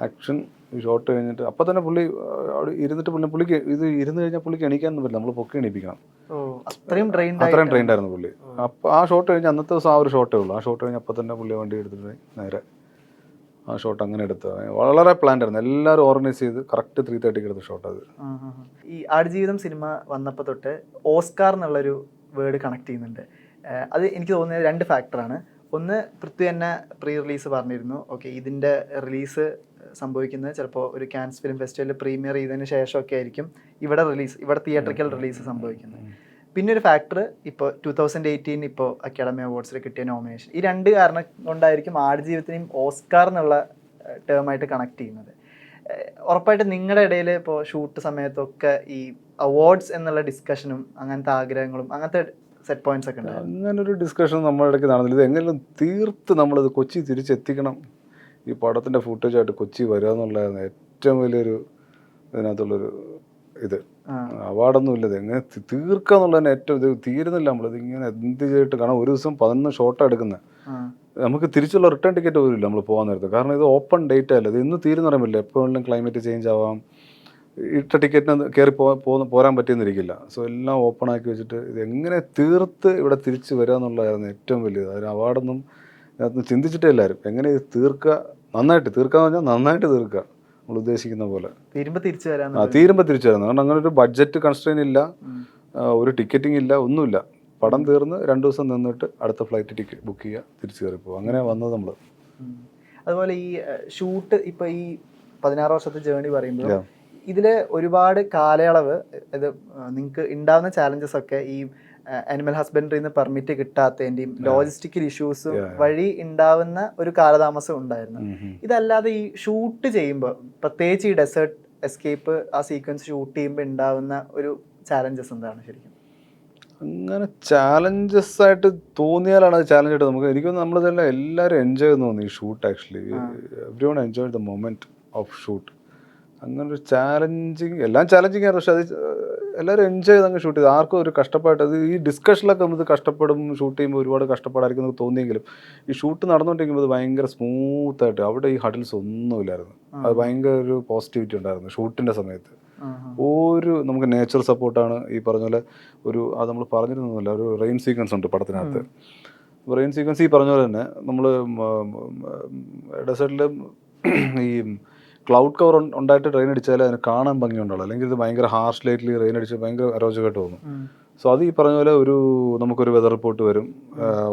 ആക്ഷൻ ഷോട്ട് കഴിഞ്ഞിട്ട്. അപ്പം തന്നെ പുള്ളി അവിടെ ഇരുന്നിട്ട് പുള്ളി പുള്ളിക്ക് ഇത് ഇരുന്ന് കഴിഞ്ഞാൽ പുള്ളിക്ക് എണീക്കാനൊന്നും പറ്റില്ല. നമ്മൾ പൊക്കി എണീപ്പിക്കണം. അത്രയും ട്രെയിൻ അത്രയും ട്രെയിൻഡ് ആയിരുന്നു പുള്ളി. അപ്പോൾ ആ ഷോട്ട് കഴിഞ്ഞ് അന്നത്തെ ദിവസം ആ ഒരു ഷോട്ടേ ഉള്ളൂ. ആ ഷോട്ട് കഴിഞ്ഞ് അപ്പം തന്നെ പുള്ളി വണ്ടി എടുത്തിട്ട് നേരെ ആ ഷോട്ട് അങ്ങനെ എടുത്ത വളരെ പ്ലാൻഡ് ആയിരുന്നു. എല്ലാവരും ഓർഗനൈസ് ചെയ്ത് കറക്റ്റ് ത്രീ തേർട്ടിക്ക് എടുത്ത ഷോട്ട് അത്. ഈ ആടുജീവിതം സിനിമ വന്നപ്പോൾ തൊട്ട് ഓസ്കാർ എന്നുള്ളൊരു വേർഡ് കണക്ട് ചെയ്യുന്നുണ്ട്. അത് എനിക്ക് തോന്നുന്നത് രണ്ട് ഫാക്ടറാണ് ഒന്ന് പൃഥ്വി തന്നെ പ്രീ റിലീസ് പറഞ്ഞിരുന്നു. ഓക്കെ ഇതിന്റെ റിലീസ് സംഭവിക്കുന്നത് ചിലപ്പോൾ ഒരു ക്യാൻസ് ഫിലിം ഫെസ്റ്റിവലിൽ പ്രീമിയർ ചെയ്തതിന് ശേഷമൊക്കെ ആയിരിക്കും. ഇവിടെ റിലീസ് ഇവിടെ തിയേറ്ററിക്കൽ റിലീസ് സംഭവിക്കുന്നത്. പിന്നെ ഒരു ഫാക്ടർ ഇപ്പോൾ ടൂ തൗസൻഡ് എയ്റ്റീൻ ഇപ്പോൾ അക്കാഡമി അവാർഡ്സിൽ കിട്ടിയ നോമിനേഷൻ ഈ രണ്ട് കാരണം കൊണ്ടായിരിക്കും ആടുജീവിതത്തിനെയും ഓസ്കാർ എന്നുള്ള ടേമായിട്ട് കണക്ട് ചെയ്യുന്നത്. ഉറപ്പായിട്ട് നിങ്ങളുടെ ഇടയിൽ ഇപ്പോൾ ഷൂട്ട് സമയത്തൊക്കെ ഈ അവാർഡ്സ് എന്നുള്ള ഡിസ്കഷനും അങ്ങനത്തെ ആഗ്രഹങ്ങളും അങ്ങനത്തെ സെറ്റ് പോയിന്റ്സ് ഒക്കെ ഉണ്ടായിരുന്നു. അങ്ങനെ ഒരു ഡിസ്കഷൻ നമ്മുടെ ഇടയ്ക്ക് നടന്നില്ല. ഇത് എങ്ങനെയും തീർത്ത് നമ്മളിത് കൊച്ചി തിരിച്ചെത്തിക്കണം. ഈ പടത്തിന്റെ ഫുട്ടേജായിട്ട് കൊച്ചി വരിക എന്നുള്ളതാണ് ഏറ്റവും വലിയൊരു ഇതിനകത്തുള്ളൊരു ഇത്. ആ. അവാർഡൊന്നും തീർക്കുക ഇത് എങ്ങനെ തീർക്കുക എന്നുള്ളതിന് ഏറ്റവും ഇത് തീരുന്നില്ല നമ്മളിത് ഇങ്ങനെ എന്ത് ചെയ്തിട്ട് കാരണം ഒരു ദിവസം പതിനൊന്ന് ഷോട്ടാണ് എടുക്കുന്നത് നമുക്ക് തിരിച്ചുള്ള റിട്ടേൺ ടിക്കറ്റ് പോലും ഇല്ല നമ്മൾ പോകാൻ നേരത്ത്. കാരണം ഇത് ഓപ്പൺ ഡേറ്റ് അല്ല. ഇത് ഇന്ന് തീരുന്ന അറിയില്ല എപ്പോഴും ക്ലൈമറ്റ് ചേഞ്ച് ആവാം. ഇട്ട ടിക്കറ്റിന് കയറി പോകാൻ പോരാൻ പറ്റിയെന്നിരിക്കില്ല. സോ എല്ലാം ഓപ്പൺ ആക്കി വെച്ചിട്ട് ഇത് എങ്ങനെ തീർത്ത് ഇവിടെ തിരിച്ച് വരിക എന്നുള്ളതായിരുന്നു ഏറ്റവും വലിയത്. അതിന് അവാർഡൊന്നും അതിനകത്ത് ചിന്തിച്ചിട്ടേ എല്ലാവരും എങ്ങനെ ഇത് തീർക്കുക നന്നായിട്ട് തീർക്കാന്ന് പറഞ്ഞാൽ നന്നായിട്ട് തീർക്കുക നമ്മൾ ഉദ്ദേശിക്കുന്ന പോലെ. തീരുമ്പോ തിരിച്ചു ആ തീരുമ്പോൾ തിരിച്ചു കാരണം അങ്ങനെ ഒരു ബഡ്ജറ്റ് കൺസ്ട്രെയിൻ ഇല്ല. ഒരു ടിക്കറ്റിംഗ് ഇല്ല ഒന്നുമില്ല. പടം തീർന്ന് രണ്ടു ദിവസം നിന്നിട്ട് അടുത്ത ഫ്ലൈറ്റ് ടിക്കറ്റ് ബുക്ക് ചെയ്യുക തിരിച്ചു കയറി പോകും അങ്ങനെ വന്നത് നമ്മൾ അതുപോലെ ഈ ഷൂട്ട് ഇപ്പൊ ഈ പതിനാറ് വർഷത്തെ ജേണി പറയുമ്പോൾ ഇതിലെ ഇതിൽ ഒരുപാട് കാലയളവ് ഇത് നിങ്ങൾക്ക് ഉണ്ടാകുന്ന ചാലഞ്ചസ് ഒക്കെ ഈ അനിമൽ ഹസ്ബൻഡറിയിൽ നിന്ന് പെർമിറ്റ് കിട്ടാത്തതിന്റെയും ലോജിസ്റ്റിക്കൽ ഇഷ്യൂസ്. വഴി ഉണ്ടാവുന്ന ഒരു കാലതാമസം ഉണ്ടായിരുന്നു. ഇതല്ലാതെ ഈ ഷൂട്ട് ചെയ്യുമ്പോൾ പ്രത്യേകിച്ച് ഈ ഡെസേർട്ട് എസ്കേപ്പ് ആ സീക്വൻസ് ഷൂട്ട് ചെയ്യുമ്പോൾ ഉണ്ടാവുന്ന ഒരു ചാലഞ്ചസ് എന്താണ് ശരിക്കും? അങ്ങനെ ചാലഞ്ചസ് ആയിട്ട് തോന്നിയാലാണ് അത് ചാലഞ്ച് ആയിട്ട് നമുക്ക് എനിക്ക് നമ്മൾ തന്നെ എല്ലാവരും എൻജോയ് ചെയ്യുന്ന തോന്നി ഈ shoot actually every one enjoy the moment of shoot അങ്ങനെ ഒരു ചാലഞ്ചിങ് എല്ലാം ചാലഞ്ചിങ് ആയിരുന്നു. പക്ഷെ അത് എല്ലാവരും എൻജോയ് ചെയ്ത് അങ്ങ് ഷൂട്ട് ചെയ്ത് ആർക്കും ഒരു കഷ്ടപ്പായിട്ട് അത് ഈ ഡിസ്കഷനിലൊക്കെ നമുക്ക് കഷ്ടപ്പെടും ഷൂട്ട് ചെയ്യുമ്പോൾ ഒരുപാട് കഷ്ടപ്പാടായിരിക്കും എന്ന് തോന്നിയെങ്കിലും ഈ ഷൂട്ട് നടന്നുകൊണ്ടിരിക്കുമ്പോൾ അത് ഭയങ്കര സ്മൂത്തായിട്ട് അവിടെ ഈ ഹഡിൽസ് ഒന്നുമില്ലായിരുന്നു അത് ഭയങ്കര ഒരു പോസിറ്റിവിറ്റി ഉണ്ടായിരുന്നു ഷൂട്ടിന്റെ സമയത്ത് ഒരു നമുക്ക് നേച്ചർ സപ്പോർട്ടാണ് ഈ പറഞ്ഞ പോലെ ഒരു അത് നമ്മൾ പറഞ്ഞിരുന്നില്ല ഒരു റെയിൻ സീക്വൻസ് ഉണ്ട് പടത്തിനകത്ത് റെയിൻ സീക്വൻസ് ഈ പറഞ്ഞ പോലെ തന്നെ നമ്മൾ ഡെസേർട്ടിൽ ഈ ക്ലൗഡ് കവർ ഉണ്ടായിട്ട് റെയിൻ അടിച്ചാൽ അതിന് കാണാൻ ഭംഗിയുണ്ടാവുള്ളൂ. അല്ലെങ്കിൽ ഇത് ഭയങ്കര ഹാർഷ് ലൈറ്റിൽ റെയിൻ അടിച്ച് ഭയങ്കര അരോചകമായിട്ട് തോന്നും. സോ അത് ഈ പറഞ്ഞ പോലെ ഒരു നമുക്കൊരു വെതർ റിപ്പോർട്ട് വരും.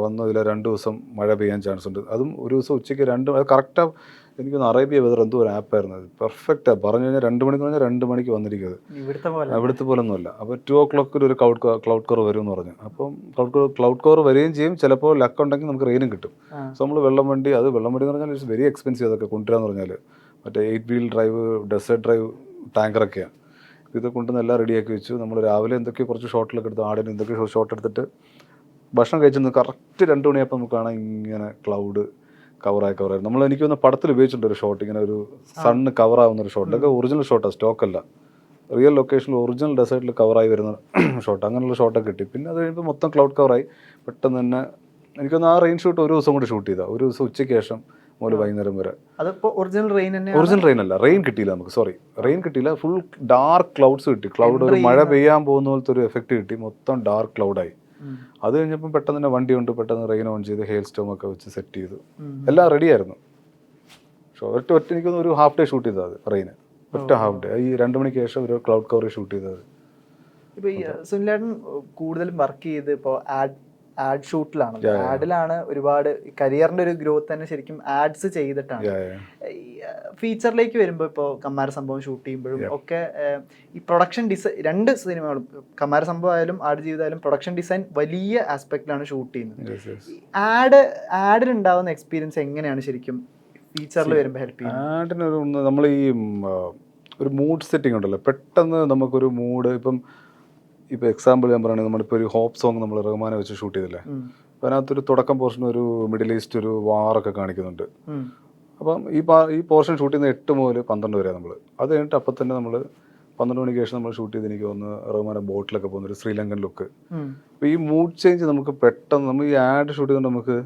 വന്ന് ഇതിൽ രണ്ട് ദിവസം മഴ പെയ്യാൻ ചാൻസ് ഉണ്ട്. അതും ഒരു ദിവസം ഉച്ചയ്ക്ക് രണ്ട് അത് കറക്റ്റാണ് എനിക്കൊന്ന് അറേബ്യ വെതർ എന്തോ ഒരു ആപ്പായിരുന്നു അത്. പെർഫെക്റ്റാണ് പറഞ്ഞു കഴിഞ്ഞാൽ രണ്ട് മണിക്ക് പറഞ്ഞാൽ രണ്ട് മണിക്ക് വന്നിരിക്കുന്നത്. ഇവിടുത്തെ പോലെ അവിടുത്തെ പോലെ ഒന്നുമല്ല അപ്പോൾ ടു ഓ ക്ലോക്കിൽ ഒരു ക്ലൗഡ് ക്ലൗഡ് കവർ വരും എന്ന് പറഞ്ഞു. അപ്പം ക്ലൗഡ് കവർ ക്ലൗഡ് കവർ വരികയും ചെയ്യും. ചിലപ്പോൾ ലക്ക് ഉണ്ടെങ്കിൽ നമുക്ക് റെയിനും കിട്ടും. സോ നമ്മൾ വെള്ളം വണ്ടി അത് വെള്ളം വണ്ടി എന്ന് പറഞ്ഞാൽ ഇറ്റ്സ് വെരി എക്സ്പെൻസീവ് അതൊക്കെ കൊണ്ടുവരാന്ന് പറഞ്ഞാൽ മറ്റേ eight wheel drive desert drive ടാങ്കറൊക്കെയാണ് ഇത് കൊണ്ടുവന്ന് എല്ലാം റെഡിയാക്കി വെച്ചു. നമ്മൾ രാവിലെ എന്തൊക്കെയോ കുറച്ച് ഷോട്ടിലൊക്കെ എടുത്തു. ആടിന് എന്തൊക്കെയോ ഷോട്ട് എടുത്തിട്ട് ഭക്ഷണം കഴിച്ചിരുന്നു കറക്റ്റ് രണ്ട് മണിയപ്പോൾ നമുക്ക് കാണാം ഇങ്ങനെ ക്ലൗഡ് കവറായി കവറായി നമ്മൾ എനിക്ക് തോന്നുന്നു പടത്തിൽ ഉപയോഗിച്ചിട്ടുണ്ട് ഒരു ഷോട്ട് ഇങ്ങനെ ഒരു സണ്ണ് കവറാവുന്ന ഒരു ഷോട്ട് അതൊക്കെ ഒറിജിനൽ ഷോട്ടാണ് സ്റ്റോക്കല്ല റിയൽ ലൊക്കേഷനിൽ ഒറിജിനൽ ഡെസേർട്ടിൽ കവറായി വരുന്ന ഷോട്ട് അങ്ങനെയുള്ള ഷോട്ടൊക്കെ കിട്ടി. പിന്നെ അത് കഴിയുമ്പോൾ മൊത്തം ക്ലൗഡ് കവറായി പെട്ടെന്ന് തന്നെ എനിക്കൊന്ന് ആ റെയിൻ ഷൂട്ട് ഒരു ദിവസം കൂടി ഷൂട്ട് ചെയ്താൽ ഒരു ദിവസം ഉച്ചയ്ക്ക് ശേഷം മുതൽ വൈകുന്നേരം വരെ. ഒറിജിനൽ റെയിൻ ഒറിജിനൽ റെയിൻ അല്ല റെയിൻ കിട്ടിയില്ല നമുക്ക് സോറി റെയിൻ കിട്ടിയില്ല ഫുൾ ഡാർക്ക് ക്ലൗഡ്സ് കിട്ടി. ക്ലൗഡ് ഒരു മഴ പെയ്യാൻ പോകുന്ന പോലത്തെ ഒരു എഫക്റ്റ് കിട്ടി. മൊത്തം ഡാർക്ക് ക്ലൗഡായി അത് കഴിഞ്ഞപ്പോൾ പെട്ടെന്ന് തന്നെ വണ്ടി ഉണ്ട് പെട്ടെന്ന് റെയിൻ ഓൺ ചെയ്ത് ഹെയിൽ സ്റ്റോം ഒക്കെ വെച്ച് സെറ്റ് ചെയ്തു. എല്ലാം റെഡി ആയിരുന്നു. പക്ഷെ ഒറ്റ ഒറ്റ എനിക്കൊന്ന് ഒരു ഹാഫ് ഡേ ഷൂട്ട് ചെയ്തത് റെയിൻ റെയിന് ഒറ്റ ഹാഫ് ഡേ ഈ രണ്ട് മണിക്ക് ശേഷം ഒരു ക്ലൗഡ് കവർ ഷൂട്ട് ചെയ്തത് ഇപ്പൊ ഈ സുനിലേട്ടൻ കൂടുതലും വർക്ക് ചെയ്ത് ഇപ്പോൾ ആഡ് ആഡ് ഷൂട്ടിലാണ് ആഡിലാണ് ഒരുപാട് കരിയറിന്റെ ഒരു ഗ്രോത്ത് തന്നെ ശരിക്കും ആഡ്സ് ചെയ്തിട്ടാണ്. ഫീച്ചറിലേക്ക് വരുമ്പോൾ ഇപ്പോൾ കമ്മാര സംഭവം ഷൂട്ട് ചെയ്യുമ്പോഴും ഒക്കെ ഈ പ്രൊഡക്ഷൻ ഡിസൈൻ രണ്ട് സിനിമകളും കമ്മാര സംഭവം ആയാലും ആഡ് ജീവിതമായാലും പ്രൊഡക്ഷൻ ഡിസൈൻ വലിയ ആസ്പെക്റ്റിലാണ് ഷൂട്ട് ചെയ്യുന്നത്. ആഡ് ആഡിൽ ഉണ്ടാവുന്ന എക്സ്പീരിയൻസ് എങ്ങനെയാണ് ശരിക്കും ഫീച്ചറിൽ വരുമ്പോൾ ഹെൽപ്പ് ചെയ്യുന്നത്? ആഡിനൊരു നമ്മൾ ഈ ഒരു മൂഡ് സെറ്റിംഗ് ഉണ്ടല്ലോ. പെട്ടെന്ന് നമുക്കൊരു മൂഡ് ഇപ്പം ഇപ്പം എക്സാമ്പിൾ ഞാൻ പറയുന്നത് നമ്മളിപ്പോൾ ഒരു ഹോപ്പ് സോങ് നമ്മൾ റഹ്മാനെ വെച്ച് ഷൂട്ട് ചെയ്തില്ലേ? അപ്പൊ അപ്പോൾ അതിനകത്തൊരു തുടക്കം പോർഷൻ ഒരു മിഡിൽ ഈസ്റ്റ് ഒരു വാറൊക്കെ കാണിക്കുന്നുണ്ട്. അപ്പം ഈ ഈ പോർഷൻ ഷൂട്ട് ചെയ്യുന്ന എട്ട് മുതൽ പന്ത്രണ്ട് വരെ നമ്മൾ അത് കഴിഞ്ഞിട്ട് അപ്പം തന്നെ നമ്മൾ പന്ത്രണ്ട് മണിക്ക് ശേഷം നമ്മൾ ഷൂട്ട് ചെയ്ത് എനിക്ക് തോന്നുന്നു റഹ്മാനെ ബോട്ടിലൊക്കെ പോകുന്ന ഒരു ശ്രീലങ്കൻ ലുക്ക്. അപ്പോൾ ഈ മൂഡ് ചേഞ്ച് നമുക്ക് പെട്ടെന്ന് നമ്മൾ ഈ ആഡ് ഷൂട്ട് ചെയ്തുകൊണ്ട് നമുക്ക്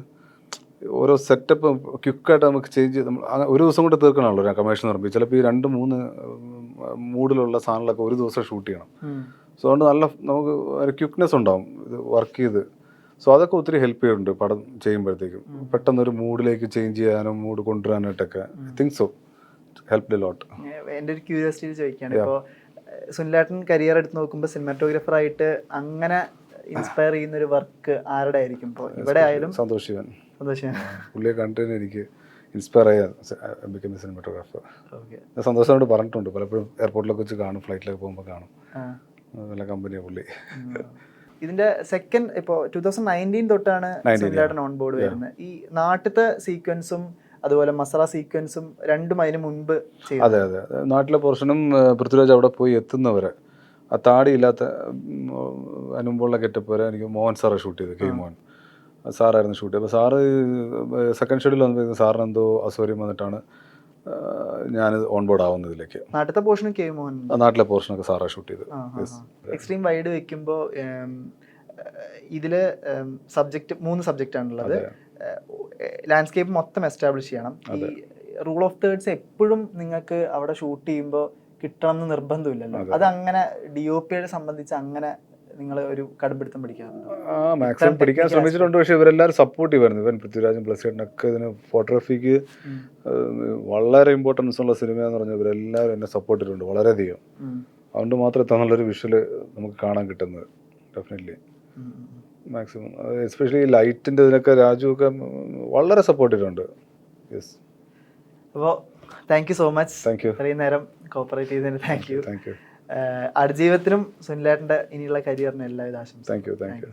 ഓരോ സെറ്റപ്പ് ക്വിക്കായിട്ട് നമുക്ക് ചേഞ്ച് ചെയ്ത് നമ്മൾ ഒരു ദിവസം കൊണ്ട് തീർക്കണമല്ലോ കമേഷൻ നിർമ്മിച്ച് ചിലപ്പോൾ ഈ രണ്ട് മൂന്ന് മൂഡിലുള്ള സാധനങ്ങളൊക്കെ ഒരു ദിവസം ഷൂട്ട് ചെയ്യണം. സോ അതുകൊണ്ട് നല്ല നമുക്ക് ഒരു ക്യുക്നെസ് ഉണ്ടാവും ഇത് വർക്ക് ചെയ്ത്. സോ അതൊക്കെ ഒത്തിരി ഹെൽപ്പ് ചെയ്യുന്നുണ്ട് പടം ചെയ്യുമ്പോഴത്തേക്കും. പെട്ടെന്ന് ഒരു മൂഡിലേക്ക് ചേഞ്ച് ചെയ്യാനും mood കൊണ്ടുവരാനായിട്ടൊക്കെ. I think so help lot uh എന്റെ ഒരു ക്യൂരിയോസിറ്റി ചോദിക്കുകയാണ് ഇപ്പോൾ സുനിലേട്ടൻ കരിയർ എടുത്ത് നോക്കുമ്പോൾ സിനിമാറ്റോഗ്രാഫർ ആയിട്ട് അങ്ങനെ ഇൻസ്പയർ ചെയ്യുന്ന ഒരു വർക്ക് ആരുടെ ആയിരിക്കും ഇപ്പോൾ ഇവിടെ ആയാലും സന്തോഷ് ശിവൻ. സന്തോഷം പുള്ളിയെ കണ്ടിട്ട് എനിക്ക് ഇൻസ്പയർ ചെയ്യാൻ സിനിമാറ്റോഗ്രാഫർ സന്തോഷത്തോട് പറഞ്ഞിട്ടുണ്ട്. പലപ്പോഴും എയർപോർട്ടിലൊക്കെ വെച്ച് കാണും ഫ്ലൈറ്റിലൊക്കെ പോകുമ്പോൾ കാണും. നല്ല കമ്പനിയാണ് പുള്ളി. ഇതിന്റെ സെക്കൻഡ് ഇപ്പോൾ ടൂ തൗസൻഡ് നയന്റീൻ തൊട്ടാണ് സുനിലേട്ടൻ ഓൺ ബോർഡ് വരുന്നത്. ഈ നാട്ടിലത്തെ സീക്വൻസും അതുപോലെ മസറ സീക്വൻസും രണ്ടും അതിന് മുൻപ് അതെ അതെ. നാട്ടിലെ പോർഷനും പൃഥ്വിരാജ് അവിടെ പോയി എത്തുന്നവരെ. ആ താടിയില്ലാത്ത അനുമുമ്പുള്ള ഗെറ്റപ്പ് വരെ എനിക്ക് മോഹൻ സാറെ ഷൂട്ട് ചെയ്തു കെ മോഹൻ. സാറായിരുന്നു ഷൂട്ട് ചെയ്തത്. അപ്പോൾ സാറ് സെക്കൻഡ് ഷെഡ്യൂൾ വന്നപ്പോൾ സാറിന് എന്തോ അസൗകര്യം വന്നിട്ടാണ് ഞാൻ ഓൺ ബോർഡ് ആവുന്നതിലേക്ക്. നാട്ടിലത്തെ പോർഷൻ കെ മോഹൻ നാട്ടിലെ പോർഷനൊക്കെ സാറാണ് ഷൂട്ട് ചെയ്ത്. എക്സ്ട്രീം വൈഡ് വെക്കുമ്പോൾ ഇതിൽ സബ്ജക്റ്റ് മൂന്ന് സബ്ജക്റ്റ് ആണുള്ളത്. ലാൻഡ്സ്കേപ്പ് മൊത്തം എസ്റ്റാബ്ലിഷ് ചെയ്യണം. ഈ റൂൾ ഓഫ് തേർഡ്സ് എപ്പോഴും നിങ്ങൾക്ക് അവിടെ ഷൂട്ട് ചെയ്യുമ്പോൾ കിട്ടണം എന്ന് നിർബന്ധമില്ലല്ലോ. അത്. അങ്ങനെ ഡി ഒ പിയെ സംബന്ധിച്ച് അങ്ങനെ നിങ്ങൾ ഒരു കടുംപിടുത്തം പിടിക്കാറുണ്ട് ആ മാക്സിമം പിടിക്കാൻ ശ്രമിച്ചിട്ടുണ്ട്. പക്ഷേ ഇവരെല്ലാവരും സപ്പോർട്ട് ചെയ്യുമായിരുന്നു. ഇവൻ പൃഥ്വിരാജും പ്ലസ്സേട്ടനൊക്കെ ഇതിന് ഫോട്ടോഗ്രാഫിക്ക് വളരെ ഇമ്പോർട്ടൻസ് ഉള്ള സിനിമ എന്ന് പറഞ്ഞാൽ ഇവരെല്ലാവരും എന്നെ സപ്പോർട്ട് ചെയ്തിട്ടുണ്ട് വളരെയധികം. അതുകൊണ്ട് മാത്രം ഇത്ര നല്ലൊരു വിഷ്വൽ നമുക്ക് കാണാൻ കിട്ടുന്നത്. ഡെഫിനറ്റ്ലി മാക്സിമം എസ്പെഷ്യലി ലൈറ്റിന്റെ ഇതിനൊക്കെ രാജു ഒക്കെ വളരെ സപ്പോർട്ട് ചെയ്തിട്ടുണ്ട്. യെസ് അപ്പോൾ thank you so much thank you ഇത്രയും നേരം കോപ്പറേറ്റ് ചെയ്തതിന് താങ്ക് യു താങ്ക് യു അടുജീവിതത്തിനും സുനിലേട്ടന്റെ ഇനിയുള്ള കരിയറിന് എല്ലാവിധ ആശംസ താങ്ക് യു താങ്ക് യു